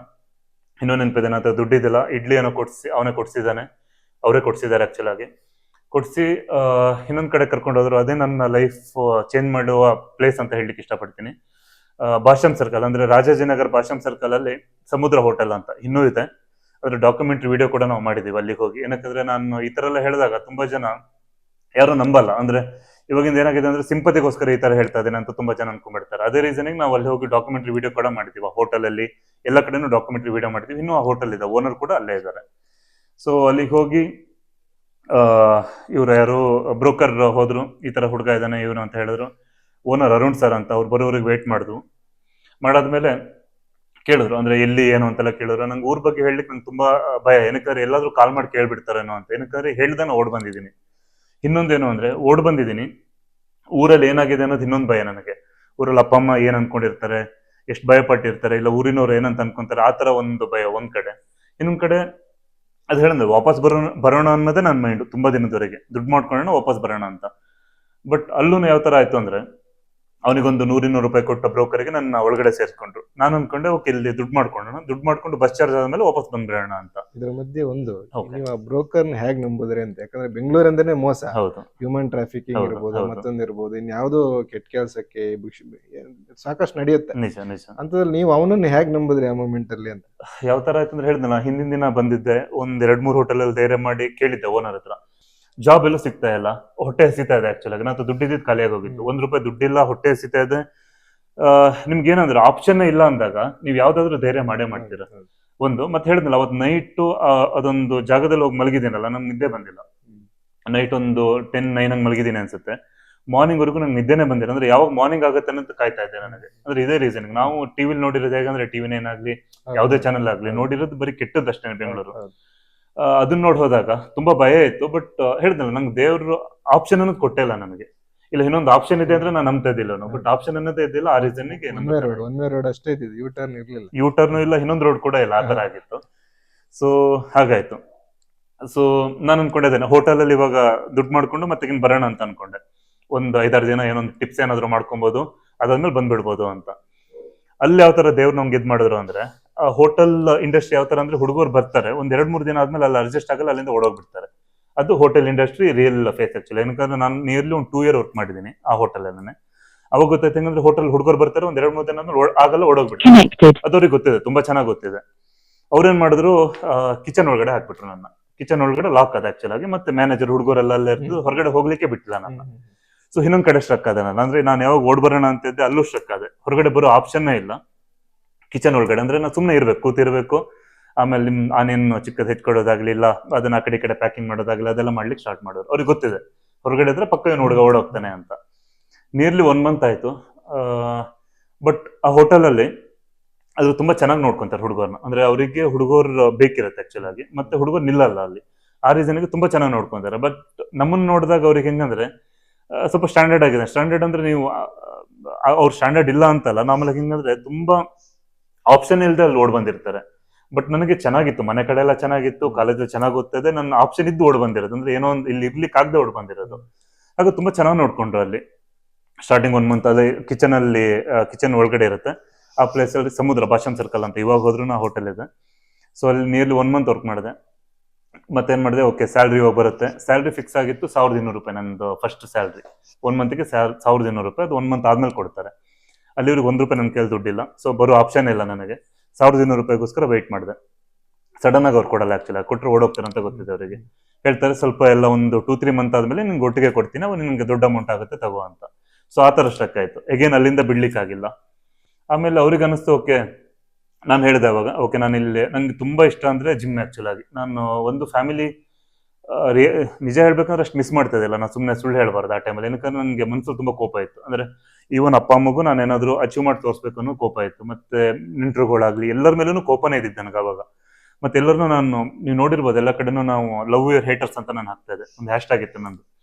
ಇನ್ನೂ ನೆನಪಿದೆ ಅಂತ ದುಡ್ಡು ದುಡ್ಡಿದ್ದಿಲ್ಲ ಇಡ್ಲಿ ಏನೋ ಕೊಡ್ಸಿ, ಅವನೇ ಕೊಡ್ಸಿದ್ದಾನೆ. ಅವರೇ ಕೊಡ್ಸಿದ್ದಾರೆ ಆಕ್ಚುಲ್ ಆಗಿ. ಕೊಡ್ಸಿ ಇನ್ನೊಂದ್ ಕಡೆ ಕರ್ಕೊಂಡು ಹೋದ್ರು. ಅದೇ ನನ್ನ ಲೈಫ್ ಚೇಂಜ್ ಮಾಡುವ ಪ್ಲೇಸ್ ಅಂತ ಹೇಳಲಿಕ್ಕೆ ಇಷ್ಟಪಡ್ತೀನಿ. ಭಾಷಂ ಸರ್ಕಲ್ ಅಂದ್ರೆ ರಾಜಾಜಿನಗರ್ ಭಾಷಂ ಸರ್ಕಲ್ ಅಲ್ಲಿ ಸಮುದ್ರ ಹೋಟೆಲ್ ಅಂತ ಇನ್ನೂ ಇದೆ. ಅದ್ರ ಡಾಕ್ಯುಮೆಂಟ್ರಿ ವಿಡಿಯೋ ಕೂಡ ನಾವು ಮಾಡಿದೀವಿ ಅಲ್ಲಿಗೆ ಹೋಗಿ. ಏನಕ್ಕಂದ್ರೆ ನಾನು ಈ ತರ ಎಲ್ಲ ಹೇಳಿದಾಗ ತುಂಬಾ ಜನ ಯಾರು ನಂಬಲ್ಲ. ಅಂದ್ರೆ ಇವಾಗಿಂದ ಏನಾಗಿದೆ ಅಂದ್ರೆ ಸಿಂಪತಿಗೋಸ್ಕರ ಈ ತರ ಹೇಳ್ತಾ ಇದ್ದೇನೆ ಅಂತ ತುಂಬಾ ಜನ ಅನ್ಕೊಂಡ್ಬಿಡ್ತಾರೆ. ಅದೇ ರೀಸನಿಗೆ ನಾವು ಅಲ್ಲಿ ಹೋಗಿ ಡಾಕ್ಯುಮೆಂಟ್ರಿ ವಿಡಿಯೋ ಕೂಡ ಮಾಡಿದೀವಿ. ಆ ಹೋಟೆಲ್ ಅಲ್ಲಿ ಎಲ್ಲ ಕಡೆನೂ ಡಾಕ್ಯುಮೆಂಟ್ರಿ ವಿಡಿಯೋ ಮಾಡ್ತೀವಿ ಇನ್ನೂ ಆ ಹೋಟೆಲ್ ಇದೆ. ಓನರ್ ಕೂಡ ಅಲ್ಲೇ ಇದ್ದಾರೆ. ಸೊ ಅಲ್ಲಿಗೆ ಹೋಗಿ ಇವ್ರು ಯಾರು ಬ್ರೋಕರ್ ಹೋದ್ರು. ಈ ತರ ಹುಡುಗ ಇದ್ದಾನೆ, ಇವನು ಅಂತ ಹೇಳಿದ್ರು. ಓನರ್ ಅರುಣ್ ಸರ್ ಅಂತ ಅವ್ರು ಬರೋರಿಗೆ ವೇಟ್ ಮಾಡಿದ್ವು ಮಾಡಾದ್ಮೇಲೆ ಕೇಳಿದ್ರು, ಅಂದ್ರೆ ಎಲ್ಲಿ, ಏನು ಅಂತೆಲ್ಲ ಕೇಳಿದ್ರು. ನಂಗೆ ಊರ್ ಬಗ್ಗೆ ಹೇಳಲಿಕ್ಕೆ ನಂಗೆ ತುಂಬಾ ಭಯ. ಏನಕ್ಕಾದ್ರೆ ಎಲ್ಲಾದ್ರೂ ಕಾಲ್ ಮಾಡಿ ಕೇಳ್ಬಿಡ್ತಾರೇನೋ ಅಂತ. ಏನಕ್ಕಾದ್ರೆ ಹೇಳ್ದೆ ಓಡ್ ಬಂದಿದ್ದೀನಿ. ಇನ್ನೊಂದೇನು ಅಂದ್ರೆ ಓಡ್ ಬಂದಿದ್ದೀನಿ. ಊರಲ್ಲಿ ಏನಾಗಿದೆ ಅನ್ನೋದು ಇನ್ನೊಂದು ಭಯ ನನಗೆ. ಊರಲ್ಲಿ ಅಪ್ಪ, ಅಮ್ಮ ಏನ್ ಅನ್ಕೊಂಡಿರ್ತಾರೆ, ಎಷ್ಟು ಭಯ ಪಟ್ಟಿರ್ತಾರೆ ಇಲ್ಲ ಊರಿನವ್ರು ಏನಂತ ಅನ್ಕೊಂತಾರೆ, ಆ ತರ ಒಂದು ಭಯ ಒಂದ್ ಕಡೆ. ಇನ್ನೊಂದ್ ಕಡೆ ಅದು ಹೇಳಿದ್ರೆ ವಾಪಸ್ ಬರೋಣ ಬರೋಣ ಅನ್ನೋದೇ ನನ್ನ ಮೈಂಡ್ ತುಂಬಾ ದಿನದವರೆಗೆ. ದುಡ್ಡು ಮಾಡ್ಕೊಳ್ಳೋಣ, ವಾಪಸ್ ಬರೋಣ ಅಂತ. ಬಟ್ ಅಲ್ಲೂ ಯಾವ ತರ ಆಯ್ತು ಅಂದ್ರೆ ಅವನಿಗೊಂದು ನೂರಿನೂರು ರೂಪಾಯಿ ಕೊಟ್ಟ ಬ್ರೋಕರ್ಗೆ ನನ್ನ ಒಳಗಡೆ ಸೇರಿಸ್ಕೊಂಡ್ರು. ನಾನು ಅನ್ಕೊಂಡೆ ಓಕೆ ಇಲ್ಲಿ ದುಡ್ಡು ಮಾಡ್ಕೊಂಡೋಣ. ದುಡ್ಡು ಮಾಡ್ಕೊಂಡು ಬಸ್ ಚಾರ್ಜ್ ಆದ್ಮೇಲೆ ವಾಪಸ್ ಬಂದ್ಬಿಡೋಣ ಅಂತ. ಇದ್ರ ಮಧ್ಯೆ ಒಂದು. ನೀವು ಆ ಬ್ರೋಕರ್ ಹೇಗ್ ನಂಬುದ್ರಿ ಅಂತ ಯಾಕಂದ್ರೆ ಬೆಂಗಳೂರು ಅಂದ್ರೆ ಮೋಸ. ಹೌದು. ಹ್ಯೂಮನ್ ಟ್ರಾಫಿಕಿಂಗ್ ಇರ್ಬೋದು. ಮತ್ತೊಂದು ಇರ್ಬೋದು ಇನ್ಯಾವುದೋ ಕೆಟ್ಟ ಕೆಲ್ಸಕ್ಕೆ ಸಾಕಷ್ಟು ನಡೆಯುತ್ತೆ. ನಿಜ ನಿಜ. ಅಂತದ್ರಲ್ಲಿ ನೀವು ಅವನನ್ನ ಹೇಗ್ ನಂಬುದ್ರಿ ಆ ಮೂಮೆಂಟ್ ಅಲ್ಲಿ ಅಂತ? ಯಾವ ತರ ಆಯ್ತು ಅಂದ್ರೆ ಹೇಳಿದ್ನಲ್ಲ ಹಿಂದಿನ ದಿನ ಬಂದಿದ್ದೆ ಒಂದ್ ಎರಡ್ ಮೂರು ಹೋಟೆಲ್ ಅಲ್ಲಿ ಧೈರ್ಯ ಮಾಡಿ ಕೇಳಿದ್ದೆ ಓನರ್ ಹತ್ರ. ಜಾಬ್ ಎಲ್ಲೂ ಸಿಗ್ತಾ ಇಲ್ಲ. ಹೊಟ್ಟೆ ಹಸಿತಾ ಇದೆ ಆಕ್ಚುಲಿ ಆಗಿ ನಾನು ದುಡ್ಡಿದ್ದು ಖಾಲಿಯಾಗಿ ಹೋಗಿತ್ತು. ಒಂದ್ ರೂಪಾಯಿ ದುಡ್ಡಿಲ್ಲ ಹೊಟ್ಟೆ ಹಸಿತಾ ಇದೆ. ನಿಮ್ಗೆ ಏನಂದ್ರೆ ಆಪ್ಷನ್ ಇಲ್ಲ ಅಂದಾಗ ನೀವು ಯಾವ್ದಾದ್ರು ಧೈರ್ಯ ಮಾಡೇ ಮಾಡ್ತೀರಾ. ಒಂದು ಮತ್ತೆ ಹೇಳಿದ್ನಲ್ಲ ಅವತ್ತು ನೈಟ್ ಅದೊಂದು ಜಾಗದಲ್ಲಿ ಹೋಗಿ ಮಲಗಿದ್ದೀನಲ್ಲ ನಂಗೆ ನಿದ್ದೆ ಬಂದಿಲ್ಲ. ನೈಟ್ ಒಂದು ಟೆನ್ ನೈನ್ ಹಂಗ್ ಮಲಗಿದ್ದೀನಿ ಅನ್ಸುತ್ತೆ. ಮಾರ್ನಿಂಗ್ ವರೆಗೂ ನಂಗೆ ನಿದ್ದೆನೆ ಬಂದಿಲ್ಲ. ಅಂದ್ರೆ ಯಾವಾಗ ಮಾರ್ನಿಂಗ್ ಆಗುತ್ತೆ ಅಂತ ಕಾಯ್ತಾ ಇದ್ದೆ ನನಗೆ. ಅಂದ್ರೆ ಇದೇ ರೀಸನ್ ನಾವು ಟಿವಿಲಿ ನೋಡಿರೋದು ಹೇಗಂದ್ರೆ ಅಂದ್ರೆ ಟಿವಿನೇನಾಗ್ಲಿ ಯಾವುದೇ ಚಾನಲ್ ಆಗ್ಲಿ ನೋಡಿರೋದು ಬರೀ ಕೆಟ್ಟದಷ್ಟೇ ಬೆಂಗಳೂರು. ಅದನ್ನ ನೋಡಿ ಹೋದಾಗ ತುಂಬಾ ಭಯ ಇತ್ತು ಬಟ್ ಹೇಳಿದ್ನಲ್ಲ ನಂಗೆ ದೇವ್ರು ಆಪ್ಷನ್ ಅನ್ನೋದು ಕೊಟ್ಟಿಲ್ಲ ನನಗೆ. ಇಲ್ಲ ಇನ್ನೊಂದು ಆಪ್ಷನ್ ಇದೆ ಅಂದ್ರೆ ನಾನು ನಂಬ್ತಾ ಇದ್ದಿಲ್ಲ ಬಟ್ ಆಪ್ಷನ್ ಅನ್ನೋದೇ ಇದ್ದಿಲ್ಲ ಆ ರೋಡ್ ರೋಡ್ ಅಷ್ಟೇ ಇದ್ದಿದ್ದು ಯೂ ಟರ್ನ್ ಇರ್ಲಿಲ್ಲ. ಯು ಟರ್ನ್ ಇಲ್ಲ ಇನ್ನೊಂದು ರೋಡ್ ಕೂಡ ಇಲ್ಲ ಆ ತರ ಆಗಿತ್ತು. ಸೊ ಹಾಗಾಯ್ತು. ಸೊ ನಾನು ಅನ್ಕೊಂಡಿದ್ದೇನೆ ಹೋಟೆಲ್ ಅಲ್ಲಿ ಇವಾಗ ದುಡ್ಡು ಮಾಡ್ಕೊಂಡು ಮತ್ತೆ ಇನ್ ಬರೋಣ ಅಂತ ಅನ್ಕೊಂಡೆ. ಒಂದು ಐದಾರು ದಿನ ಏನೊಂದು ಟಿಪ್ಸ್ ಏನಾದ್ರು ಮಾಡ್ಕೊಬಹುದು ಅದಾದ್ಮೇಲೆ ಬಂದ್ಬಿಡ್ಬೋದು ಅಂತ. ಅಲ್ಲಿ ಯಾವ ತರ ದೇವ್ರು ನಮ್ಗೆ ಇದ್ ಮಾಡಿದ್ರು ಅಂದ್ರೆ ಹೋಟೆಲ್ ಇಂಡಸ್ಟ್ರಿ ಯಾವ ತರ ಅಂದ್ರೆ ಹುಡುಗರು ಬರ್ತಾರೆ. ಒಂದ್ ಎರಡ್ ಮೂರ್ ದಿನ ಆದ್ಮೇಲೆ ಅಲ್ಲಿ ಅಡ್ಜಸ್ಟ್ ಆಗಲ್ಲ ಅಲ್ಲಿಂದ ಓಡೋಗ್ಬಿಡ್ತಾರೆ. ಅದು hotel industry real face actually ಏನಕ್ಕಂದ್ರೆ ನಾನು ನಿಯರ್ಲಿ ಒಂದು ಟೂ ಇಯರ್ ವರ್ಕ್ ಮಾಡಿದ್ದೀನಿ ಆ ಹೋಟೆಲ್ ಅಲ್ಲೇ ಅವಾಗ ಗೊತ್ತಾಯ್ತು ಅಂದ್ರೆ ಹೋಟೆಲ್ ಹುಡುಗರು ಬರ್ತಾರೆ ಒಂದ್ ಎರಡ್ ಮೂರ್ ದಿನ ಆದ್ಮೇಲೆ ಆಗಲ್ಲ ಓಡೋಗ್ಬಿಡ್ತಾರೆ. ಅದವ್ರಿಗೆ ಅದು ಗೊತ್ತಿದೆ ತುಂಬಾ ಚೆನ್ನಾಗಿ ಗೊತ್ತಿದೆ. ಅವ್ರೇನ್ ಮಾಡಿದ್ರು ಕಿಚನ್ ಒಳಗಡೆ ಹಾಕ್ಬಿಟ್ರು ನನ್ನ. ಕಿಚನ್ ಒಳಗಡೆ ಲಾಕ್ ಅದ ಆಕ್ಚುಲ್ ಆಗಿ ಮತ್ತೆ ಮ್ಯಾನೇಜರ್ ಹುಡುಗರೆಲ್ಲ ಅಲ್ಲೇ ಇರ್ತಿದ್ರು. ಹೊರಗಡೆ ಹೋಗ್ಲಿಕ್ಕೆ ಬಿಟ್ಟಿಲ್ಲ ನನ್ನ. ಸೊ ಇನ್ನೊಂದ್ ಕಡೆ ಸ್ಟ್ರಕ್ ಆದ ನಾನು. ಅಂದ್ರೆ ನಾನು ಯಾವಾಗ ಓಡ್ ಬರೋಣ ಅಂತ ಇದ್ದೆ ಅಲ್ಲೂ ಸ್ಟ್ರಕ್ ಆದೆ. ಹೊರಗಡೆ ಬರೋ ಆಪ್ಷನ್ ಇಲ್ಲ. ಕಿಚನ್ ಒಳಗಡೆ. ಅಂದ್ರೆ ನಾವು ಸುಮ್ಮನೆ ಇರ್ಬೇಕು, ಕೂತಿರ್ಬೇಕು. ಆಮೇಲೆ ನಿಮ್ ಆನೇನು ಚಿಕ್ಕದ ಹೆಚ್ಕೊಡೋದಾಗ್ಲಿ ಇಲ್ಲ ಅದನ್ನ ಆ ಕಡೆ ಕಡೆ ಪ್ಯಾಕಿಂಗ್ ಮಾಡೋದಾಗ್ಲಿ ಅದೆಲ್ಲ ಮಾಡ್ಲಿಕ್ಕೆ ಸ್ಟಾರ್ಟ್ ಮಾಡೋರು. ಅವ್ರಿಗೆ ಗೊತ್ತಿದೆ. ಹೊರಗಡೆ ಇದ್ರೆ ಪಕ್ಕ ಏನು ಹುಡುಗ ಓಡೋಗ್ತಾನೆ ಅಂತ. ನಿಯರ್ಲಿ ಒನ್ ಮಂತ್ ಆಯ್ತು. ಬಟ್ ಆ ಹೋಟೆಲ್ ಅಲ್ಲಿ ಅದು ತುಂಬಾ ಚೆನ್ನಾಗಿ ನೋಡ್ಕೊಂತಾರೆ ಹುಡುಗರ್ನ. ಅಂದ್ರೆ ಅವರಿಗೆ ಹುಡುಗರು ಬೇಕಿರುತ್ತೆ ಆಕ್ಚುಲ್ ಆಗಿ. ಮತ್ತೆ ಹುಡುಗರು ನಿಲ್ಲಲ್ಲ ಅಲ್ಲಿ. ಆ ರೀಸನ್ಗೆ ತುಂಬಾ ಚೆನ್ನಾಗಿ ನೋಡ್ಕೊಂತಾರೆ. ಬಟ್ ನಮ್ಮನ್ನ ನೋಡಿದಾಗ ಅವ್ರಿಗೆ ಹೆಂಗಂದ್ರೆ ಸ್ವಲ್ಪ ಸ್ಟ್ಯಾಂಡರ್ಡ್ ಆಗಿದೆ. ಸ್ಟ್ಯಾಂಡರ್ಡ್ ಅಂದ್ರೆ ನೀವು ಅವ್ರ ಸ್ಟ್ಯಾಂಡರ್ಡ್ ಇಲ್ಲ ಅಂತಲ್ಲ. ನಾಮಲ್ಲಿ ಹೆಂಗಂದ್ರೆ ತುಂಬಾ ಆಪ್ಷನ್ ಇಲ್ಲದೆ ಅಲ್ಲಿ ಓಡ್ ಬಂದಿರ್ತಾರೆ. ಬಟ್ ನನಗೆ ಚೆನ್ನಾಗಿತ್ತು, ಮನೆ ಕಡೆ ಎಲ್ಲ ಚೆನ್ನಾಗಿತ್ತು ಕಾಲೇಜಲ್ಲಿ ಚೆನ್ನಾಗಿ ಓದ್ತದೆ ನನ್ನ ಆಪ್ಷನ್ ಇದ್ದು ಓಡ್ ಬಂದಿರೋದು. ಅಂದ್ರೆ ಏನೋ ಒಂದು ಇಲ್ಲಿ ಇರ್ಲಿಕ್ಕೆ ಆಗದೆ ಓಡ್ ಬಂದಿರೋದು. ಹಾಗೆ ತುಂಬಾ ಚೆನ್ನಾಗಿ ನೋಡ್ಕೊಂಡ್ರು ಅಲ್ಲಿ. ಸ್ಟಾರ್ಟಿಂಗ್ ಒನ್ ಮಂತ್ ಅದೇ ಕಿಚನ್ ಅಲ್ಲಿ ಕಿಚನ್ ಒಳಗಡೆ ಇರುತ್ತೆ. ಆ ಪ್ಲೇಸ್ ಅಲ್ಲಿ ಸಮುದ್ರ ಭಾಷಂ ಸರ್ಕಲ್ ಅಂತ. ಇವಾಗ ಹೋದ್ರು ನಾ ಹೋಟೆಲ್ ಇದೆ. ಸೊ ಅಲ್ಲಿ ನಿಯರ್ಲಿ ಒನ್ ಮಂತ್ ವರ್ಕ್ ಮಾಡಿದೆ. ಮತ್ತೇನ್ ಮಾಡಿದೆ? ಓಕೆ ಸ್ಯಾಲ್ರಿ ಇವಾಗ ಬರುತ್ತೆ. ಸ್ಯಾಲ್ರಿ ಫಿಕ್ಸ್ ಆಗಿತ್ತು, ಸಾವಿರದ ಇನ್ನೂರು ರೂಪಾಯಿ ನಂದು ಫಸ್ಟ್ ಸ್ಯಾಲ್ರಿ ಒನ್ ಮಂತ್ಗೆ ಸಾವಿರದ ಇನ್ನೂರು ರೂಪಾಯಿ. ಅದು ಒನ್ ಮಂತ್ ಆದ್ಮೇಲೆ ಕೊಡ್ತಾರೆ. ಅಲ್ಲಿ ಇವ್ರಿಗೆ ಒಂದು ರೂಪಾಯಿ ನನ್ನ ಕೇಳಿ ದುಡ್ಡಿಲ್ಲ. ಸೊ ಬರೋ ಆಪ್ಷನ್ ಇಲ್ಲ ನನಗೆ. ಸಾವಿರದ ಇನ್ನೂರು ರೂಪಾಯಿಗೋಸ್ಕರ ವೆಯ್ಟ್ ಮಾಡಿದೆ. ಸಡನ್ ಆಗಿ ಅವ್ರು ಕೊಡಲ್ಲ ಆಕ್ಚುಲಿ ಕೊಟ್ಟರೆ ಓಡೋಗ್ತಾರೆ ಅಂತ ಗೊತ್ತಿದೆ ಅವರಿಗೆ. ಹೇಳ್ತಾರೆ, ಸ್ವಲ್ಪ ಎಲ್ಲ ಒಂದು ಟೂ ತ್ರೀ ಮಂತ್ ಆದ್ಮೇಲೆ ನಿಮ್ಗೆ ಒಟ್ಟಿಗೆ ಕೊಡ್ತೀನಿ. ಅವ್ರು ನಿಮಗೆ ದೊಡ್ಡ ಅಮೌಂಟ್ ಆಗುತ್ತೆ, ತಗೋ ಅಂತ. ಸೊ ಆ ಥರ ಸ್ಟ್ರಕ್ ಆಯಿತು. ಎಗೇನ್ ಅಲ್ಲಿಂದ ಬಿಡ್ಲಿಕ್ಕೆ ಆಗಿಲ್ಲ ಆಮೇಲೆ ಅವ್ರಿಗೆ ಅನಿಸ್ತು ಓಕೆ. ನಾನು ಹೇಳಿದೆ ಅವಾಗ, ಓಕೆ, ನಾನು ಇಲ್ಲಿ. ನನಗೆ ತುಂಬ ಇಷ್ಟ ಅಂದರೆ ಜಿಮ್ ಆ್ಯಕ್ಚುಲಾಗಿ ನಾನು ಒಂದು ಫ್ಯಾಮಿಲಿ ನಿಜ ಹೇಳ್ಬೇಕಂದ್ರೆ ಅಷ್ಟು ಮಿಸ್ ಮಾಡ್ತಾ ಇದ್ದಿಲ್ಲ ನಾನು ಸುಮ್ಮನೆ ಸುಳ್ಳು ಹೇಳ್ಬಾರ್ದು ಆ ಟೈಮಲ್ಲಿ ಏನಕ್ಕೆ ನನಗೆ ಮನಸ್ಸು ತುಂಬ ಕೋಪ ಇತ್ತು. ಅಂದ್ರೆ ಈವನ್ ಅಪ್ಪ, ಅಮ್ಮಗೂ ನಾನು ಏನಾದ್ರು ಅಚೀವ್ ಮಾಡಿ ತೋರಿಸ್ಬೇಕು ಅನ್ನೋ ಕೋಪ ಇತ್ತು. ಮತ್ತೆ ನೆಂಟರುಗಳಾಗ್ಲಿ ಎಲ್ಲರ ಮೇಲೂ ಕೋಪನೇ ಇದ್ದಿದ್ದು ನನಗೆ ಅವಾಗ. ಮತ್ತೆ ಎಲ್ಲರನ್ನೂ ನಾನು, ನೀವು ನೋಡಿರ್ಬೋದು, ಎಲ್ಲ ಕಡೆನೂ ನಾವು ಲವ್ ಯುವರ್ ಹೇಟರ್ಸ್ ಅಂತ ನಾನು ಹಾಕ್ತಾ ಇದ್ದೆ. ಒಂದು ಹ್ಯಾಶ್ ಆಗಿತ್ತು ನಂದು.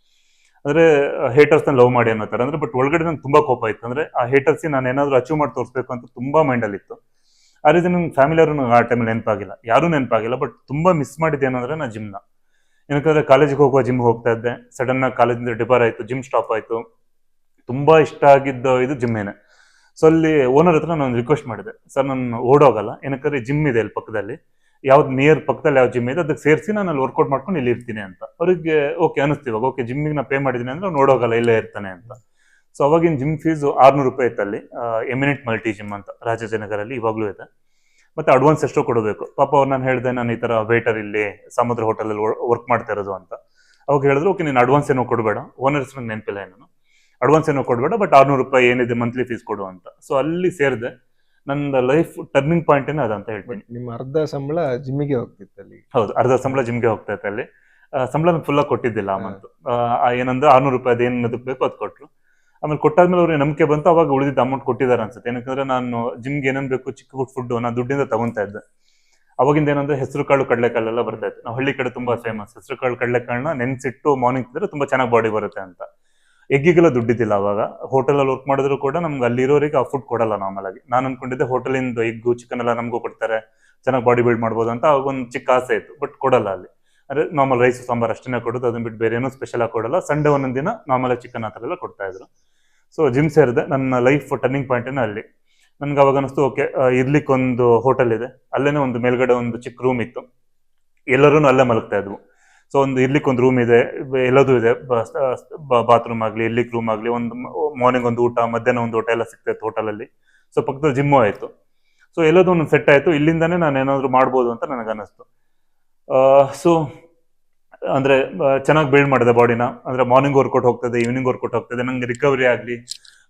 ಅಂದ್ರೆ ಹೇಟರ್ಸ್ನ ಲವ್ ಮಾಡಿ ಅನ್ನೋ ತರ ಅಂದ್ರೆ ಬಟ್ ಒಳಗಡೆ ನಂಗೆ ತುಂಬಾ ಕೋಪ ಇತ್ತು. ಅಂದ್ರೆ ಆ ಹೇಟರ್ಸ್ ನಾನು ಏನಾದ್ರು ಅಚೀವ್ ಮಾಡಿ ತೋರಿಸ್ಬೇಕು ಅಂತ ತುಂಬಾ ಮೈಂಡ್ ಅಲ್ಲಿ ಇತ್ತು. ಆ ರೀತಿ ನನ್ನ ಫ್ಯಾಮಿಲಿ ಅವರು ಆ ಟೈಮಲ್ಲಿ ನೆನಪಾಗಿಲ್ಲ. ಯಾರೂ ನೆನಪಾಗಿಲ್ಲ ಬಟ್ ತುಂಬಾ ಮಿಸ್ ಮಾಡಿದ್ದೆ ಏನಂದ್ರೆ ನಾ ಜಿಮ್ನ ಏನಕ್ಕಂದ್ರೆ ಕಾಲೇಜಿಗೆ ಹೋಗುವ ಜಿಮ್ ಹೋಗ್ತಾ ಇದ್ದೆ. ಸಡನ್ ಆಗಿ ಕಾಲೇಜಿಂದ ಡಿಬಾರ್ ಆಯ್ತು ಜಿಮ್ ಸ್ಟಾಪ್ ಆಯ್ತು. ತುಂಬಾ ಇಷ್ಟ ಆಗಿದ್ದ ಇದು ಜಿಮ್ಮೇನೆ ಸೊ ಅಲ್ಲಿ ಓನರ್ ಹತ್ರ ನಾನು ರಿಕ್ವೆಸ್ಟ್ ಮಾಡಿದೆ. ಸರ್ ನಾನು ಓಡೋಗಲ್ಲ. ಏನಕ್ಕಂದ್ರೆ ಜಿಮ್ ಇದೆ ಅಲ್ಲಿ ಪಕ್ಕದಲ್ಲಿ. ಯಾವ್ದು ನಿಯರ್ ಪಕ್ಕದಲ್ಲಿ ಯಾವ ಜಿಮ್ ಇದೆ ಅದಕ್ಕೆ ಸೇರಿಸಿ ನಾನು ಅಲ್ಲಿ ವರ್ಕೌಟ್ ಮಾಡ್ಕೊಂಡು ಇಲ್ಲಿ ಇರ್ತೀನಿ ಅಂತ. ಅವರಿಗೆ ಓಕೆ ಅನಿಸ್ತೀವಿ ಓಕೆ ಜಿಮ್ಮಿಗೆ ನಾ ಪೇ ಮಾಡಿದ್ದೀನಿ ಅಂದ್ರೆ ನೋಡೋಗಲ್ಲ ಇಲ್ಲೇ ಇರ್ತಾನೆ ಅಂತ. ಸೊ ಅವಾಗಿನ ಜಿಮ್ ಫೀಸ್ ಆರ್ನೂರು ರೂಪಾಯಿ ಇತ್ತು ಅಲ್ಲಿ. ಎಮಿನೆಂಟ್ ಮಲ್ಟಿ ಜಿಮ್ ಅಂತ. ರಾಜಾಜಿನಗರಲ್ಲಿ ಇವಾಗಲೂ ಇದೆ. ಮತ್ತೆ ಅಡ್ವಾನ್ಸ್ ಎಷ್ಟೋ ಕೊಡಬೇಕು. ಪಾಪ ಅವ್ರು ನಾನು ಹೇಳಿದೆ, ನಾನು ಈ ತರ ವೇಟರ್ ಇಲ್ಲಿ, ಸಮುದ್ರ ಹೋಟೆಲಲ್ಲಿ ವರ್ಕ್ ಮಾಡ್ತಾ ಇರೋದು ಅಂತ. ಅವಾಗ ಹೇಳಿದ್ರು ಓಕೆ ನೀನು ಅಡ್ವಾನ್ಸ್ ಏನೋ ಕೊಡಬೇಡ. ಓನರ್ಸ್ ನಂಗೆ ನೆನಪಿಲ್ಲ ಏನು. ಅಡ್ವಾನ್ಸ್ ಏನೋ ಕೊಡಬೇಡ ಬಟ್ ಆರ್ನೂರು ರೂಪಾಯಿ ಏನಿದೆ ಮಂತ್ಲಿ ಫೀಸ್ ಕೊಡು ಅಂತ. ಸೊ ಅಲ್ಲಿ ಸೇರಿದೆ ನನ್ನ ಲೈಫ್ ಟರ್ನಿಂಗ್ ಪಾಯಿಂಟ್ ಏನೋ ಅದಂತ ಹೇಳ್ತೀನಿ. ನಿಮ್ಮ ಅರ್ಧ ಸಂಬಳ ಜಿಮ್ಮಿಗೆ ಹೋಗ್ತಿತ್ತು ಅಲ್ಲಿ. ಹೌದು ಅರ್ಧ ಸಂಬಳ ಜಿಮ್ಗೆ ಹೋಗ್ತಾ ಇತ್ತು ಅಲ್ಲಿ. ಸಂಬಳ ಫುಲ್ ಕೊಟ್ಟಿದ್ದಿಲ್ಲ ಆ ಮಂತ್ ಏನಂದ್ರೆ ಆರ್ನೂರು ರೂಪಾಯಿ ಅದೇನು ಅದಕ್ಕೆ ಬೇಕು ಅದು ಕೊಟ್ರು. ಆಮೇಲೆ ಕೊಟ್ಟಾದ್ಮೇಲೆ ಅವ್ರಿಗೆ ನಂಬಿಕೆ ಬಂತು ಅವಾಗ ಉಳಿದಿದ್ದ ಅಮೌಂಟ್ ಕೊಟ್ಟಿದ್ದಾರೆ ಅನ್ಸುತ್ತೆ. ಏನಕ್ಕಂದ್ರೆ ನಾನು ಜಿಮ್ಗೆ ಏನೇನು ಬೇಕು ಚಿಕ್ಕ ಫುಡ್ ಫುಡ್ ನಾನು ದುಡ್ಡಿಂದ ತಗೊಂತಾ ಇದ್ದೆ. ಅವಾಗಿಂದ ಏನಂದ್ರೆ ಹೆಸರು ಕಾಳು ಕಡಲೆಕಾಳೆಲ್ಲ ಬರ್ತಾ ಇತ್ತು. ನಾವು ಹಳ್ಳಿ ಕಡೆ ತುಂಬಾ ಫೇಮಸ್ ಹೆಸರು ಕಾಳು ಕಡಲೆಕಾಳನ್ನ ನೆನ್ಸಿಟ್ಟು ಮಾರ್ನಿಂಗ್ ತಿಂದ್ರೆ ತುಂಬಾ ಚೆನ್ನಾಗಿ ಬಾಡಿ ಬರುತ್ತೆ ಅಂತ. ಎಗ್ಗಿಗೆಲ್ಲ ದುಡ್ಡಿದ್ದಿಲ್ಲ ಅವಾಗ. ಹೋಟೆಲಲ್ಲಿ ವರ್ಕ್ ಮಾಡಿದ್ರು ಕೂಡ ನಮ್ಗೆ ಅಲ್ಲಿರೋರಿಗೆ ಆ ಫುಡ್ ಕೊಡಲ್ಲ ನಾರ್ಮಲ್ ಆಗಿ. ನಾನು ಅನ್ಕೊಂಡಿದ್ದೆ ಹೋಟೆಲಿಂದ ಎಗ್ಗು ಚಿಕನ್ ಎಲ್ಲ ನಮಗೂ ಕೊಡ್ತಾರೆ. ಚೆನ್ನಾಗಿ ಬಾಡಿ ಬಿಲ್ಡ್ ಮಾಡ್ಬೋದು ಅಂತ ಅವಾಗ ಒಂದು ಚಿಕ್ಕ ಆಸೆ ಇತ್ತು ಬಟ್ ಕೊಡಲ್ಲ ಅಲ್ಲಿ. ಅಂದ್ರೆ ನಾರ್ಮಲ್ ರೈಸ್ ಸಾಂಬಾರ್ ಅಷ್ಟೇ ಕೊಡೋದು ಅದನ್ನ ಬಿಟ್ಟು ಬೇರೆ ಏನೂ ಸ್ಪೆಷಲ್ ಆಗಿ ಕೊಡಲ್ಲ. ಸಂಡೇ ಒಂದೊಂದು ದಿನ ನಾರ್ಮಲ್ ಚಿಕನ್ ಆ ಥರ ಎಲ್ಲ ಕೊಡ್ತಾ ಇದ್ರು. ಸೊ ಜಿಮ್ ಸೇರಿದೆ. ನನ್ನ ಲೈಫ್ ಟರ್ನಿಂಗ್ ಪಾಯಿಂಟ್ ಅಲ್ಲಿ. ನನ್ಗೆ ಅವಾಗ ಅನಿಸ್ತು ಓಕೆ ಇರ್ಲಿಕ್ಕೆ ಒಂದು ಹೋಟೆಲ್ ಇದೆ. ಅಲ್ಲೇನೆ ಒಂದು ಮೇಲ್ಗಡೆ ಒಂದು ಚಿಕ್ಕ ರೂಮ್ ಇತ್ತು. ಎಲ್ಲರೂ ಅಲ್ಲೇ ಮಲಗ್ತಾ ಇದ್ವು. ಸೊ ಒಂದು ಇರ್ಲಿಕ್ಕೆ ಒಂದು ರೂಮ್ ಇದೆ ಎಲ್ಲದೂ ಇದೆ. ಬಾತ್ರೂಮ್ ಆಗಲಿ, ಇರ್ಲಿಕ್ಕೆ ರೂಮ್ ಆಗಲಿ, ಒಂದು ಮಾರ್ನಿಂಗ್ ಒಂದು ಊಟ, ಮಧ್ಯಾಹ್ನ ಒಂದು ಊಟ ಎಲ್ಲ ಸಿಗ್ತಾ ಇತ್ತು ಹೋಟೆಲಲ್ಲಿ ಸೊ ಪಕ್ಕದಲ್ಲಿ ಜಿಮ್ಮು ಆಯಿತು. ಸೊ ಎಲ್ಲದೂ ಒಂದು ಸೆಟ್ ಆಯಿತು. ಇಲ್ಲಿಂದಾನೇ ನಾನು ಏನಾದರೂ ಮಾಡ್ಬೋದು ಅಂತ ನನಗೆ ಅನ್ನಿಸ್ತು. ಸೊ ಅಂದ್ರೆ ಚೆನ್ನಾಗಿ ಬಿಲ್ಡ್ ಮಾಡಿದೆ ಬಾಡಿನ ಅಂದ್ರೆ ಮಾರ್ನಿಂಗ್ ವರ್ಕೌಟ್ ಹೋಗ್ತದೆ ಈವ್ನಿಂಗ್ ವರ್ಕೌಟ್ ಹೋಗ್ತದೆ. ನಂಗೆ ರಿಕವರಿ ಆಗಲಿ,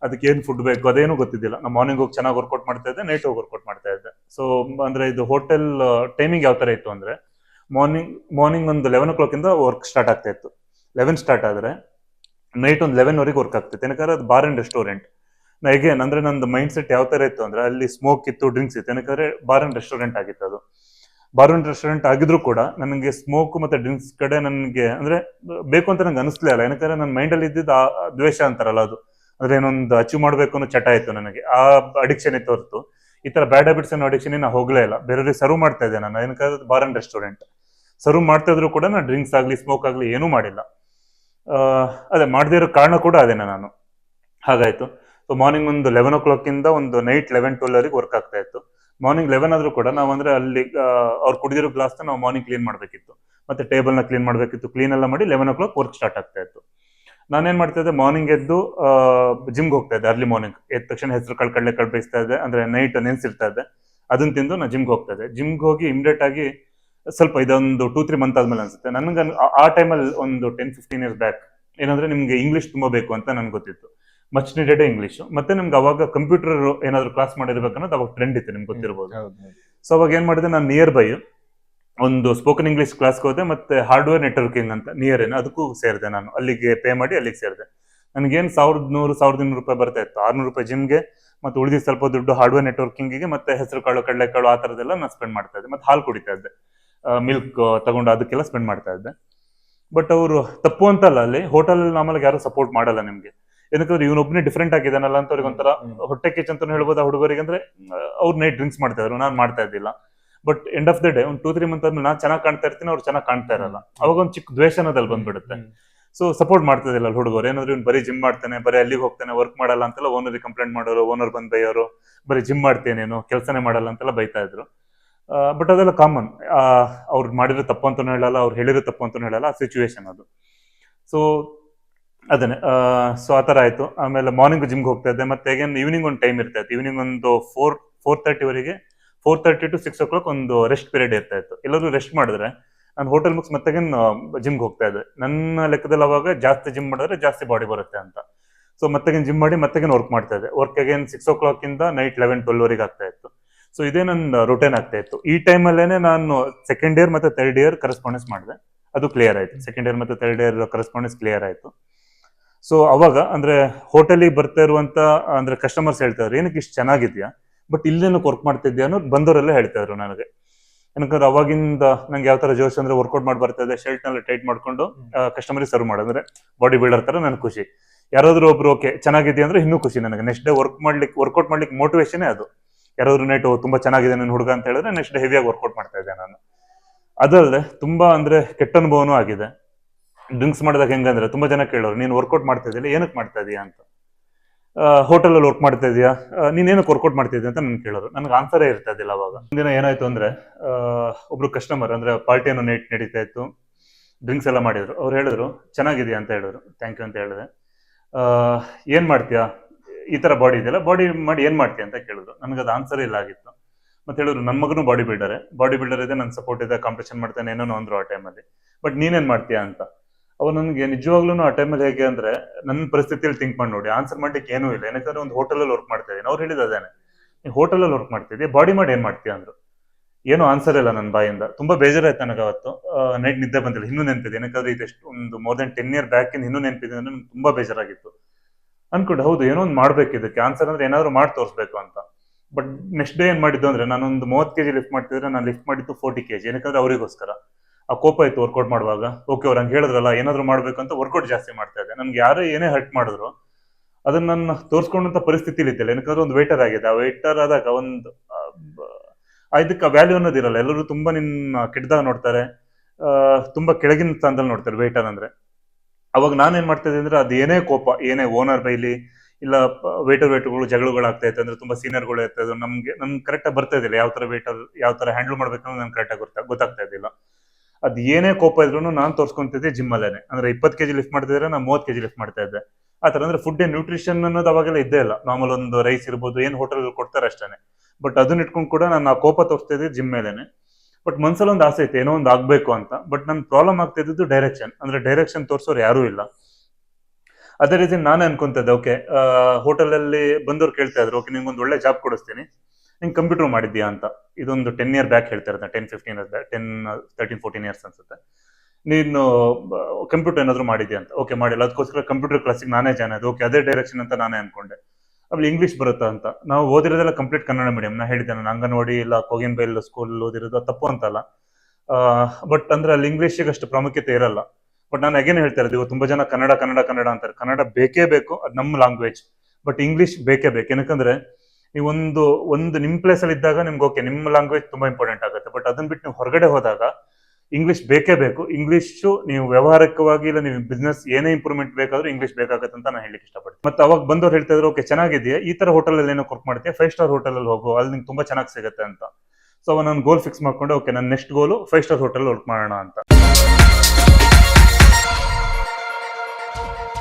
ಅದಕ್ಕೆ ಏನು ಫುಡ್ ಬೇಕು, ಅದೇನು ಗೊತ್ತಿದ್ದಿಲ್ಲ. ನಾನು ಮಾರ್ನಿಂಗ್ ಹೋಗಿ ಚೆನ್ನಾಗಿ ವರ್ಕೌಟ್ ಮಾಡ್ತಾ ಇದ್ದೆ ನೈಟ್ ಹೋಗಿ ವರ್ಕೌಟ್ ಮಾಡ್ತಾ ಇದ್ದೆ. ಸೊ ಅಂದ್ರೆ, ಇದು ಹೋಟೆಲ್ ಟೈಮಿಂಗ್ ಯಾವ ತರ ಇತ್ತು ಅಂದ್ರೆ ಮಾರ್ನಿಂಗ್ ಮಾರ್ನಿಂಗ್ ಒಂದು ಲೆವೆನ್ ಓ ಕ್ಲಾಕ್ ಇಂದ ವರ್ಕ್ ಸ್ಟಾರ್ಟ್ ಆಗ್ತಾ ಇತ್ತು. ಲೆವೆನ್ ಸ್ಟಾರ್ಟ್ ಆದ್ರೆ ನೈಟ್ ಒಂದು ಲೆವೆನ್ ವರೆಗೆ ವರ್ಕ್ ಆಗ್ತಿತ್ತು. ಏನಕ್ಕೆ ಅದು ಬಾರ್ ಅಂಡ್ ರೆಸ್ಟೋರೆಂಟ್ ನಾ ಎಗೇನ್ ಅಂದ್ರೆ ನಂದು ಮೈಂಡ್ ಸೆಟ್ ಯಾವ ತರ ಇತ್ತು ಅಂದ್ರೆ ಅಲ್ಲಿ ಸ್ಮೋಕ್ ಇತ್ತು ಡ್ರಿಂಕ್ಸ್ ಇತ್ತು. ಏನಕ್ಕೆ ಬಾರ್ ಅಂಡ್ ರೆಸ್ಟೋರೆಂಟ್ ಆಗಿತ್ತು ಅದು. ಬಾರ್ ಅಂಡ್ ರೆಸ್ಟೋರೆಂಟ್ ಆಗಿದ್ರು ಕೂಡ ನನಗೆ ಸ್ಮೋಕ್ ಮತ್ತೆ ಡ್ರಿಂಕ್ಸ್ ಕಡೆ ನನಗೆ ಅಂದ್ರೆ ಬೇಕು ಅಂತ ನಂಗೆ ಅನಿಸ್ಲೇ ಇಲ್ಲ. ಏನಕ್ಕೆ ನನ್ನ ಮೈಂಡ್ ಅಲ್ಲಿ ಇದ್ದಿದ್ದು ಆ ಆ ದ್ವೇಷ ಅಂತಾರಲ್ಲ ಅದು. ಅಂದ್ರೆ ಏನೊಂದು ಅಚೀವ್ ಮಾಡ್ಬೇಕು ಅನ್ನೋ ಚಟ ಇತ್ತು ನನಗೆ. ಆ ಅಡಿಕ್ಷನ್ ಇತ್ತು ಹೊರತು. ಈ ತರ ಬ್ಯಾಡ್ ಹ್ಯಾಬಿಟ್ಸ್ ಅನ್ನೋ ಅಡಿಕ್ಷನ್ ನಾ ಹೋಗ್ಲೇ ಇಲ್ಲ. ಬೇರೆಯವ್ರಿಗೆ ಸರ್ವ್ ಮಾಡ್ತಾ ಇದ್ದೆ ನಾನು. ಏನಕ್ಕೆ ಬಾರ್ ಅಂಡ್ ರೆಸ್ಟೋರೆಂಟ್ ಸರ್ವ್ ಮಾಡ್ತಾ ಇದ್ರು ಕೂಡ ನಾನು ಡ್ರಿಂಕ್ಸ್ ಆಗ್ಲಿ ಸ್ಮೋಕ್ ಆಗ್ಲಿ ಏನೂ ಮಾಡಿಲ್ಲ. ಅದೇ ಮಾಡದೇ ಇರೋ ಕಾರಣ ಕೂಡ ಅದೇನೆ ನಾನು. ಹಾಗಾಯ್ತು. ಸೊ ಮಾರ್ನಿಂಗ್ ಒಂದು ಲೆವೆನ್ ಓ ಕ್ಲಾಕಿಂದ ಒಂದು ನೈಟ್ ಲೆವೆನ್ ಟ್ವೆಲ್ ವರೆಗೆ ವರ್ಕ್ ಆಗ್ತಾ ಇತ್ತು. ಮಾರ್ನಿಂಗ್ ಲೆವೆನ್ ಆದ್ರೂ ಕೂಡ ನಾವು ಅಂದ್ರೆ ಅಲ್ಲಿ ಅವ್ರು ಕುಡಿದಿರೋ ಗ್ಲಾಸ್ ನಾವು ಮಾರ್ನಿಂಗ್ ಕ್ಲೀನ್ ಮಾಡಬೇಕಿತ್ತು. ಮತ್ತೆ ಟೇಬಲ್ನ ಕ್ಲೀನ್ ಮಾಡಬೇಕಿತ್ತು. ಕ್ಲೀನ್ ಎಲ್ಲ ಮಾಡಿ eleven o'clock work start ಆಗ್ತಾ ಇತ್ತು. ನಾನೇನ್ ಮಾಡ್ತಾ ಇದ್ದೆ ಮಾರ್ನಿಂಗ್ ಎದ್ದು ಜಿಮ್ಗೆ ಹೋಗ್ತಾ ಇದ್ದೆ ಅರ್ಲಿ ಮಾರ್ನಿಂಗ್ ಎದ್ದ ತಕ್ಷಣ ಹೆಸರು ಕಾಳು ಕಡಲೆ ಕಳ್ ಬೇಯಿಸ್ತಾ ಇದ್ದೆ. ಅಂದ್ರೆ ನೈಟ್ ನೆನ್ಸಿರ್ತಾ ಇದ್ದೆ. ಅದನ್ನ ತಿಂದು ನಾನು ಜಿಮ್ಗೆ ಹೋಗ್ತಾ ಇದ್ದೆ. ಜಿಮ್ಗೆ ಹೋಗಿ ಇಮಿಡಿಯೇಟ್ ಆಗಿ ಸ್ವಲ್ಪ ಇದೊಂದು ಟೂ ತ್ರೀ ಮಂತ್ ಆದ್ಮೇಲೆ ಅನ್ಸುತ್ತೆ. ನನಗೆ ಆ ಟೈಮಲ್ಲಿ ಒಂದು ಟೆನ್ ಫಿಫ್ಟೀನ್ ಇಯರ್ಸ್ ಬ್ಯಾಕ್ ಏನಂದ್ರೆ ನಿಮ್ಗೆ ಇಂಗ್ಲಿಷ್ ತುಂಬಾ ಬೇಕು ಅಂತ ನನ್ಗೆ ಗೊತ್ತಿತ್ತು. ಮಚ್ ನೀಡೆಡ್ ಇಂಗ್ಲಿಷ್ ಮತ್ತೆ ನಿಮ್ಗೆ ಅವಾಗ ಕಂಪ್ಯೂಟರ್ ಏನಾದ್ರು ಕ್ಲಾಸ್ ಮಾಡಿರ್ಬೇಕನ್ನೋದು ಅವಾಗ ಟ್ರೆಂಡ್ ಇತ್ತು ನಿಮ್ಗೆ ಗೊತ್ತಿರ್ಬೋದು. ಸೊ ಅವಾಗ ಏನ್ ಮಾಡಿದೆ ನಾನು ನಿಯರ್ ಬೈ ಒಂದು ಸ್ಪೋಕನ್ ಇಂಗ್ಲಿಷ್ ಕ್ಲಾಸ್ಗೆ ಹೋದೆ ಮತ್ತೆ ಹಾರ್ಡ್ವೇರ್ ನೆಟ್ವರ್ಕಿಂಗ್ ಅಂತ ನಿಯರ್ ಏನು ಅದಕ್ಕೂ ಸೇರಿದೆ ನಾನು. ಅಲ್ಲಿಗೆ ಪೇ ಮಾಡಿ ಅಲ್ಲಿಗೆ ಸೇರಿದೆ. ನನಗೇನು ಸಾವಿರದ ನೂರು ಸಾವಿರದ ಇನ್ನೂರು ರೂಪಾಯಿ ಬರ್ತಾ ಇತ್ತು. ಆರ್ನೂರು ರೂಪಾಯಿ ಜಿಮ್ಗೆ ಮತ್ತೆ ಉಳಿದಿದ್ದು ಸ್ವಲ್ಪ ದುಡ್ಡು ಹಾರ್ಡ್ವೇರ್ ನೆಟ್ವರ್ಕಿಂಗಿಗೆ ಮತ್ತೆ ಹೆಸರು ಕಾಳು ಕಡಲೆಕಾಳು ಆ ಥರದ್ದೆಲ್ಲ ನಾನು ಸ್ಪೆಂಡ್ ಮಾಡ್ತಾ ಇದ್ದೆ. ಮತ್ತೆ ಹಾಲು ಕುಡಿತಾ ಇದ್ದೆ. ಮಿಲ್ಕ್ ತಗೊಂಡು ಅದಕ್ಕೆಲ್ಲ ಸ್ಪೆಂಡ್ ಮಾಡ್ತಾ ಇದ್ದೆ. ಬಟ್ ಅವರು ತಪ್ಪು ಅಂತಲ್ಲ ಅಲ್ಲಿ ಹೋಟೆಲ್ ನಮ್ಮಲ್ಲಿ ಯಾರು ಸಪೋರ್ಟ್ ಮಾಡಲ್ಲ ನಿಮ್ಗೆ. ಏನಕ್ಕಂದ್ರೆ ಇವನೊಬ್ಬನೇ ಡಿಫ್ರೆಂಟ್ ಆಗಿದ್ದಾನಲ್ಲ ಅಂತ ಅವ್ರಿಗೆ ಒಂಥರ ಹೊಟ್ಟೆ ಕಿಚ್ ಅಂತ ಹೇಳ್ಬೋದು ಆ ಹುಡುಗರಿಗೆ ಅಂದ್ರೆ ಅವ್ರು ನೈಟ್ ಡ್ರಿಂಕ್ಸ್ ಮಾಡ್ತಾ ಇದ್ರು ನಾನು ಮಾಡ್ತಾ ಇದ್ದಿಲ್ಲ. But end of the day ಒಂದು ಟೂ ತ್ರೀ ಮಂತ್ ಆದ್ಮೇಲೆ ನಾನು ಚೆನ್ನಾಗಿ ಕಾಣ್ತಾ ಇರ್ತೀನಿ ಅವ್ರು ಚೆನ್ನಾಗಿ ಕಾಣ್ತಾ ಇರಲ್ಲ. ಅವಾಗ ಒಂದು ಚಿಕ್ಕ ದ್ವೇಷ ಅನ್ನೋದಲ್ಲಿ ಬಂದ್ಬಿಡುತ್ತೆ. ಸೊ ಸಪೋರ್ಟ್ ಮಾಡ್ತಿದ್ದಿಲ್ಲ ಅಲ್ಲಿ ಹುಡುಗರು. ಏನಾದ್ರು ಇವ್ನು ಬರೀ ಜಿಮ್ ಮಾಡ್ತಾನೆ ಬರೀ ಅಲ್ಲಿಗೆ ಹೋಗ್ತಾನೆ ವರ್ಕ್ ಮಾಡಲ್ಲ ಅಂತೆಲ್ಲ ಓನರ್ ಕಂಪ್ಲೇಂಟ್ ಮಾಡೋರು ಓನರ್ ಬಂದ್ ಬೈಯೋರು ಬರೀ ಜಿಮ್ ಮಾಡ್ತೇನೇನು ಕೆಲಸನೇ ಮಾಡಲ್ಲ ಅಂತೆಲ್ಲ ಬೈತಾ ಇದ್ರು. ಬಟ್ ಅದೆಲ್ಲ ಕಾಮನ್ ಅವ್ರು ಮಾಡಿರೋ ತಪ್ಪು ಅಂತ ಹೇಳಲ್ಲ, ಅವ್ರು ಹೇಳಿರೋ ತಪ್ಪು ಅಂತ ಹೇಳಲ್ಲ, ಆ ಸಿಚುವೇಶನ್ ಅದು. ಸೊ ಅದನ್ನೇ. ಸೊ ಆ ಥರ ಆಯ್ತು. ಆಮೇಲೆ ಮಾರ್ನಿಂಗ್ ಜಿಮ್ಗೆ ಹೋಗ್ತಾ ಇದ್ದೆ. ಮತ್ತೆ ಏನ್ ಈವ್ನಿಂಗ್ ಒಂದು ಟೈಮ್ ಇರ್ತಾ ಇತ್ತು. ಈವ್ನಿಂಗ್ ಒಂದು four four ತರ್ಟಿವರೆಗೆ four thirty to six o'clock ಒಂದು ರೆಸ್ಟ್ ಪೀರಿಯಡ್ ಇರ್ತಾ ಇತ್ತು. ಎಲ್ಲರೂ ರೆಸ್ಟ್ ಮಾಡಿದ್ರೆ, ನಾನು ಹೋಟೆಲ್ ಮುಗಿಸ್ ಮತ್ತೆ ಜಿಮ್ಗೆ ಹೋಗ್ತಾ ಇದ್ದೆ. ನನ್ನ ಲೆಕ್ಕದಲ್ಲಿ ಅವಾಗ ಜಾಸ್ತಿ ಜಿಮ್ ಮಾಡಿದ್ರೆ ಜಾಸ್ತಿ ಬಾಡಿ ಬರುತ್ತೆ ಅಂತ. ಸೊ ಮತ್ತೆ ಜಿಮ್ ಮಾಡಿ ಮತ್ತೆ ವರ್ಕ್ ಮಾಡ್ತಾ ಇದ್ದೆ. Work again six o'clock ಇಂದ ನೈಟ್ ಲೆವೆನ್ ಟ್ವೆಲ್ ವರೆಗೆ ಆಗ್ತಾ ಇತ್ತು. ಸೊ ಇದೇ ನನ್ನ ರೊಟೇನ್ ಆಗ್ತಾ ಇತ್ತು. ಈ ಟೈಮಲ್ಲೇನೆ ನಾನು ಸೆಕೆಂಡ್ ಇಯರ್ ಮತ್ತೆ ಥರ್ಡ್ ಇಯರ್ ಕರೆಸ್ಪಾಂಡೆನ್ಸ್ ಮಾಡಿದೆ. ಅದು ಕ್ಲಿಯರ್ ಆಯ್ತು. ಸೆಕೆಂಡ್ ಇಯರ್ ಮತ್ತೆ ಥರ್ಡ್ ಇಯರ್ ಕರೆಸ್ಪಾಂಡೆನ್ಸ್ ಕ್ಲಿಯರ್ ಆಯ್ತು. ಸೊ ಅವಾಗ ಅಂದ್ರೆ ಹೋಟೆಲಿಗೆ ಬರ್ತಾ ಇರುವಂತ ಅಂದ್ರೆ ಕಸ್ಟಮರ್ಸ್ ಹೇಳ್ತಾ ಇದ್ರು ಏನಕ್ಕೆ ಇಷ್ಟು ಚೆನ್ನಾಗಿದ್ಯಾ? ಬಟ್ ಇಲ್ಲೇನಕ್ಕೆ ವರ್ಕ್ ಮಾಡ್ತಿದ್ಯಾ? ಅನ್ನೋದು ಬಂದವರೆಲ್ಲ ಹೇಳ್ತಾ ಇದ್ರು ನನಗೆ. ಏನಕ್ಕಂದ್ರೆ ಅವಾಗಿಂದ ನಂಗೆ ಯಾವ ತರ ಜೋಶ್ ಅಂದ್ರೆ ವರ್ಕೌಟ್ ಮಾಡಿ ಬರ್ತಾ ಇದೆ ಶರ್ಟ್ನಲ್ಲಿ ಟೈಟ್ ಮಾಡ್ಕೊಂಡು ಕಸ್ಟಮರಿಗೆ ಸರ್ವ್ ಮಾಡೋದು ಅಂದ್ರೆ ಬಾಡಿ ಬಿಲ್ಡರ್ ತರ ನನ್ ಖುಷಿ. ಯಾರಾದ್ರೂ ಒಬ್ರು ಓಕೆ ಚೆನ್ನಾಗಿದೆಯಾ? ಅಂದ್ರೆ ಇನ್ನೂ ಖುಷಿ ನನಗೆ. ನೆಕ್ಸ್ಟ್ ಡೇ ವರ್ಕ್ ಮಾಡ್ಲಿಕ್ಕೆ ವರ್ಕೌಟ್ ಮಾಡ್ಲಿಕ್ಕೆ ಮೋಟಿವೇಶನ್ ಅದು. ಯಾರಾದ್ರೂ ನೈಟ್ ತುಂಬಾ ಚೆನ್ನಾಗಿದೆ ನನ್ನ ಹುಡುಗ ಅಂತ ಹೇಳಿದ್ರೆ ನೆಕ್ಸ್ಟ್ ಹೆವಿಯಾಗಿ ವರ್ಕೌಟ್ ಮಾಡ್ತಾ ಇದ್ದೆ ನಾನು. ಅದಲ್ಲದೆ ತುಂಬಾ ಅಂದ್ರೆ ಕೆಟ್ಟ ಅನುಭವನೂ ಆಗಿದೆ. ಡ್ರಿಂಕ್ಸ್ ಮಾಡಿದಾಗ ಹೆಂಗಂದ್ರೆ ತುಂಬಾ ಜನ ಕೇಳೋರು, ನೀನು ವರ್ಕೌಟ್ ಮಾಡ್ತಾ ಇದೆಯಲ್ಲ ಏನಕ್ಕೆ ಮಾಡ್ತಾ ಇದೀಯಾ? ಅಂತ. ಹೋಟೆಲಲ್ಲಿ ವರ್ಕ್ ಮಾಡ್ತಾ ಇದೀಯಾ? ನೀನ್ ಏನಕ್ಕೆ ವರ್ಕೌಟ್ ಇದೀಯ ಅಂತ ನನ್ ಕೇಳೋರು. ನನಗೆ ಆನ್ಸರೇ ಇರ್ತಾ ಇದ್ದಿಲ್ಲ ಅವಾಗ. ಒಂದಿನ ಏನಾಯ್ತು ಅಂದ್ರೆ ಒಬ್ರು ಕಸ್ಟಮರ್ ಅಂದ್ರೆ ಪಾರ್ಟಿಯನ್ನು ನೈಟ್ ನಡೀತಾ ಇತ್ತು. ಡ್ರಿಂಕ್ಸ್ ಎಲ್ಲ ಮಾಡಿದ್ರು. ಅವ್ರು ಹೇಳಿದ್ರು, ಚೆನ್ನಾಗಿದೆಯಾ? ಅಂತ ಹೇಳಿದ್ರು. ಥ್ಯಾಂಕ್ ಯು ಅಂತ ಹೇಳಿದೆ. ಏನ್ ಮಾಡ್ತೀಯಾ? ಈ ತರ ಬಾಡಿ ಇದೆಯಲ್ಲ ಬಾಡಿ ಮಾಡಿ ಏನ್ ಮಾಡ್ತೀಯ ಅಂತ ಕೇಳಿದ್ರು. ನನಗೆ ಅದು ಆನ್ಸರ್ ಇಲ್ಲ ಆಗಿತ್ತು. ಮತ್ತೆ ಹೇಳಿದ್ರು ನನ್ನ ಮಗನು ಬಾಡಿ ಬಿಲ್ಡರ್ ಬಾಡಿ ಬಿಲ್ಡರ್ ಇದೆ ನನ್ನ ಸಪೋರ್ಟ್ ಇದೆ ಕಾಂಪಿಟೇಷನ್ ಮಾಡ್ತಾನೆ ಏನೋ ಅಂದ್ರು ಆ ಟೈಮಲ್ಲಿ ಬಟ್ ನೀನೇನ್ ಮಾಡ್ತೀಯಾ ಅಂತ. ಅವ್ರು ನನಗೆ ನಿಜವಾಗ್ಲೂ ಆ ಟೈಮಲ್ಲಿ ಹೇಗೆ ಅಂದ್ರೆ ನನ್ನ ಪರಿಸ್ಥಿತಿಯಲ್ಲಿ ಥಿಂಕ್ ಮಾಡಿ ನೋಡಿ. ಆನ್ಸರ್ ಮಾಡ್ಲಿಕ್ಕೆ ಏನೂ ಇಲ್ಲ. ಯಾಕಂದ್ರೆ ಒಂದು ಹೋಟೆಲಲ್ಲಿ ವರ್ಕ್ ಮಾಡ್ತಾ ಇದ್ದೀನಿ. ಅವ್ರು ಹೇಳಿದ ಅದೇನೆ. ನೀವು ಹೋಟೆಲಲ್ಲಿ ವರ್ಕ್ ಮಾಡ್ತಿದ್ದೆ ಬಾಡಿ ಮಾಡಿ ಏನ್ ಮಾಡ್ತೀಯ ಅಂದ್ರು. ಏನು ಆನ್ಸರ್ ಇಲ್ಲ ನನ್ನ ಬಾಯಿಂದ. ತುಂಬಾ ಬೇಜಾರಾಯ್ತು ನನಗೆ ಅವತ್ತು. ನೈಟ್ ನಿದ್ದೆ ಬಂದಿಲ್ಲ. ಇನ್ನೂ ನೆನಪಿದೆ. ಏನಕ್ಕಾದ್ರೆ ಇದೆಷ್ಟು, ಒಂದು more than ten year back ಇಂದ ಇನ್ನೂ ನೆನಪಿದೆ ಅಂದ್ರೆ ನನಗೆ ತುಂಬಾ ಬೇಜಾರಾಗಿತ್ತು. ಅನ್ಕೊಂಡು, ಹೌದು, ಏನೋ ಒಂದು ಮಾಡ್ಬೇಕು ಇದಕ್ಕೆ. ಆನ್ಸರ್ ಅಂದ್ರೆ ಏನಾದ್ರು ಮಾಡಿ ತೋರಿಸ್ಬೇಕು ಅಂತ. ಬಟ್ ನೆಕ್ಸ್ಟ್ ಡೇ ಏನ್ ಮಾಡಿದ್ದು ಅಂದ್ರೆ, ನಾನೊಂದು ಮೂವತ್ತು ಕೆಜಿ ಲಿಫ್ಟ್ ಮಾಡ್ತಿದ್ರೆ ನಾನು ಲಿಫ್ಟ್ ಮಾಡಿದ್ದು ಫೋರ್ಟಿ ಕೆಜಿ. ಏನಕ್ಕಂದ್ರೆ ಅವರಿಗೋಸ್ಕರ. ಆ ಕೋಪ ಇತ್ತು ವರ್ಕೌಟ್ ಮಾಡುವಾಗ. ಓಕೆ ಅವ್ರು ಹಂಗೆ ಹೇಳಿದ್ರಲ್ಲ, ಏನಾದ್ರು ಮಾಡ್ಬೇಕು ಅಂತ ವರ್ಕೌಟ್ ಜಾಸ್ತಿ ಮಾಡ್ತಾ ಇದ್ದೆ. ನನ್ಗೆ ಯಾರೇ ಏನೇ ಹರ್ಟ್ ಮಾಡಿದ್ರು, ಅದನ್ನ ನನ್ನ ತೋರಿಸ್ಕೊಂಡಂತ ಪರಿಸ್ಥಿತಿಲಿ ಇದ್ದಿಲ್ಲ. ಏನಕ್ಕಂದ್ರೆ ಒಂದು ವೇಟರ್ ಆಗಿದೆ. ಆ ವೇಟರ್ ಆದಾಗ ಒಂದು ಇದಕ್ಕೆ ವ್ಯಾಲ್ಯೂ ಅನ್ನೋದಿರಲ್ಲ. ಎಲ್ಲರೂ ತುಂಬಾ ನಿನ್ನ ಕೆಟ್ಟದಾಗ ನೋಡ್ತಾರೆ. ತುಂಬಾ ಕೆಳಗಿನ ಸ್ಥಾನದಲ್ಲಿ ನೋಡ್ತಾರೆ ವೇಟರ್ ಅಂದ್ರೆ. ಅವಾಗ ನಾನೇನ್ ಮಾಡ್ತಾ ಇದ್ದೆ ಅಂದ್ರೆ ಅದು ಏನೇ ಕೋಪ, ಏನೇ ಓನರ್ ಬೈಲಿ, ಇಲ್ಲ ವೇಟರ್ ವೇಟರ್ಗಳು ಜಗಳಗಳಾಗ್ತಾ ಇತ್ತು ಅಂದ್ರೆ ತುಂಬಾ ಸೀನಿಯರ್ಗಳು ಇರ್ತಾ ಇದ್ರು, ನಮ್ಗೆ ನಮ್ಗೆ ಕರೆಕ್ಟಾಗಿ ಬರ್ತಾ ಇದ್ದಿಲ್ಲ. ಯಾವ ತರ ವೇಟರ್ ಯಾವ ತರ ಹ್ಯಾಂಡಲ್ ಮಾಡ್ಬೇಕು ನನ್ಗೆ ಕರೆಕ್ಟಾಗಿ ಗೊತ್ತಾ, ಗೊತ್ತಾಗ್ತಾ ಇದ್ದಿಲ್ಲ. ಅದ್ ಏನೇ ಕೋಪ ಇದ್ರು ನಾನು ತೋರ್ಸ್ಕೊಂತಿದ್ದೆ ಜಿಮ್ ಅಲ್ಲೇನೆ. ಅಂದ್ರೆ ಇಪ್ಪತ್ತು ಕೆಜಿ ಲಿಫ್ಟ್ ಮಾಡ್ತಿದ್ರೆ ನಾನು ಮೂವತ್ತು ಕೆಜಿ ಲಿಫ್ಟ್ ಮಾಡ್ತಾ ಇದ್ದೆ. ಆ ತರ ಅಂದ್ರೆ ಫುಡ್ ನ್ಯೂಟ್ರಿಷನ್ ಅನ್ನೋದು ಅವಾಗೆಲ್ಲ ಇದ್ದೇ ಇಲ್ಲ. ನಾರ್ಮಲ್ ಒಂದು ರೈಸ್ ಇರ್ಬೋದು, ಏನ್ ಹೋಟೆಲ್ ಕೊಡ್ತಾರೆ ಅಷ್ಟೇನೆ. ಬಟ್ ಅದನ್ನ ಇಟ್ಕೊಂಡು ಕೂಡ ನಾನು ಆ ಕೋಪ ತೋರಿಸ್ತಾ ಇದ್ದೆ ಜಿಮ್ ಮೇಲೆನೆ. ಬಟ್ ಮನ್ಸಲ್ಲಿ ಒಂದು ಆಸೆ ಐತೆ, ಏನೋ ಒಂದು ಆಗ್ಬೇಕು ಅಂತ. ಬಟ್ ನನ್ ಪ್ರಾಬ್ಲಮ್ ಆಗ್ತಾ ಇದ್ದು ಡೈರೆಕ್ಷನ್ ಅಂದ್ರೆ ಡೈರೆಕ್ಷನ್ ತೋರಿಸೋರು ಯಾರೂ ಇಲ್ಲ. ಅದೇ ರೀತಿ ನಾನೇ ಅನ್ಕೊಂತದ್ದೆ ಓಕೆ ಹೋಟೆಲ್ ಅಲ್ಲಿ ಬಂದವ್ರು ಕೇಳ್ತಾ ಇದ್ರು, ಓಕೆ ನಿಮ್ಗೊಂದು ಒಳ್ಳೆ ಜಾಬ್ ಕೊಡಿಸ್ತೀನಿ. ನಿಂಗೆ ಕಂಪ್ಯೂಟರ್ ಮಾಡಿದ್ಯಾ ಅಂತ. ಇದೊಂದು ಟೆನ್ ಇಯರ್ ಬ್ಯಾಕ್ ಹೇಳ್ತಾ ಇರ್ತಾರೆ ten fifteen years ten thirteen fourteen years ಅನ್ಸುತ್ತೆ. ನೀನು ಕಂಪ್ಯೂಟರ್ ಏನಾದ್ರು ಮಾಡಿದ್ಯಾ ಅಂತ. ಓಕೆ, ಮಾಡಿಲ್ಲ. ಅದಕ್ಕೋಸ್ಕರ ಕಂಪ್ಯೂಟರ್ ಕ್ಲಾಸಿಗೆ ನಾನೇ ಜಾಯ್ನ್ ಆಯ್ತು ಓಕೆ, ಅದೇ ಡೈರೆಕ್ಷನ್ ಅಂತ ನಾನೇ ಅನ್ಕೊಂಡೆ. ಆಮೇಲೆ ಇಂಗ್ಲಿಷ್ ಬರುತ್ತಾ ಅಂತ. ನಾವು ಓದಿರೋದೆಲ್ಲ ಕಂಪ್ಲೀಟ್ ಕನ್ನಡ ಮೀಡಿಯಂ ನಾ ಹೇಳಿದ್ದೆ ನಾನು. ಅಂಗನವಾಡಿ ಇಲ್ಲ ಕೋಗಿನ್ಬೈಲ್ ಸ್ಕೂಲ್ ಓದಿರೋದು ತಪ್ಪು ಅಂತಲ್ಲ. ಬಟ್ ಅಂದ್ರೆ ಅಲ್ಲಿ ಇಂಗ್ಲೀಷಿಗೆ ಅಷ್ಟು ಪ್ರಾಮುಖ್ಯತೆ ಇರಲ್ಲ. ಬಟ್ ನಾನು ಅಗೇನ್ ಹೇಳ್ತಾ ಇರೋದು ತುಂಬಾ ಜನ ಕನ್ನಡ ಕನ್ನಡ ಕನ್ನಡ ಅಂತಾರೆ. ಕನ್ನಡ ಬೇಕೇ ಬೇಕು, ಅದು ನಮ್ಮ ಲ್ಯಾಂಗ್ವೇಜ್ ಬಟ್ ಇಂಗ್ಲಿಷ್ ಬೇಕೇ ಬೇಕು. ಏನಕ್ಕಂದ್ರೆ, ನೀವು ಒಂದು ನಿಮ್ ಪ್ಲೇಸ್ ಅಲ್ಲಿ ಇದ್ದಾಗ ನಿಮ್ಗೆ ಓಕೆ ನಿಮ್ಮ ಲ್ಯಾಂಗ್ವೇಜ್ ತುಂಬಾ ಇಂಪಾರ್ಟೆಂಟ್ ಆಗುತ್ತೆ. ಬಟ್ ಅದನ್ನ ಬಿಟ್ಟು ನೀವು ಹೊರಗಡೆ ಹೋದಾಗ ಇಂಗ್ಲಿಷ್ ಬೇಕೇ ಬೇಕು. ಇಂಗ್ಲಿಷು ನೀವು ವ್ಯವಹಾರಿಕವಾಗಿ ಇಲ್ಲ, ನೀವು ಬಿಸ್ನೆಸ್ ಏನೇ ಇಂಪ್ರೂವ್ಮೆಂಟ್ ಬೇಕಾದ್ರೂ ಇಂಗ್ಲಿಷ್ ಬೇಕಾಗುತ್ತೆ ಅಂತ ನಾನು ಹೇಳಿಕ್ಕೆ ಇಷ್ಟಪಡ್ತೀನಿ. ಮತ್ತೆ ಅವಾಗ ಬಂದವ್ರು ಹೇಳ್ತಾ ಇದ್ರು ಓಕೆ ಚೆನ್ನಾಗಿದೆಯಾ ಈ ತರ ಹೋಟೆಲ್ ಅಲ್ಲಿ ಏನೋ ವರ್ಕ್ ಮಾಡ್ತೀಯಾ? ಫೈವ್ ಸ್ಟಾರ್ ಹೋಟೆಲ್ ಅಲ್ಲಿ ಹೋಗು. ಅಲ್ಲಿ ನಿಂಗೆ ತುಂಬಾ ಚೆನ್ನಾಗಿ ಸಿಗುತ್ತೆ ಅಂತ. ಸೊ ನಾನು ಗೋಲ್ ಫಿಕ್ಸ್ ಮಾಡ್ಕೊಂಡು ಓಕೆ ನನ್ನ next goal five star hotel work ಮಾಡೋಣ ಅಂತ.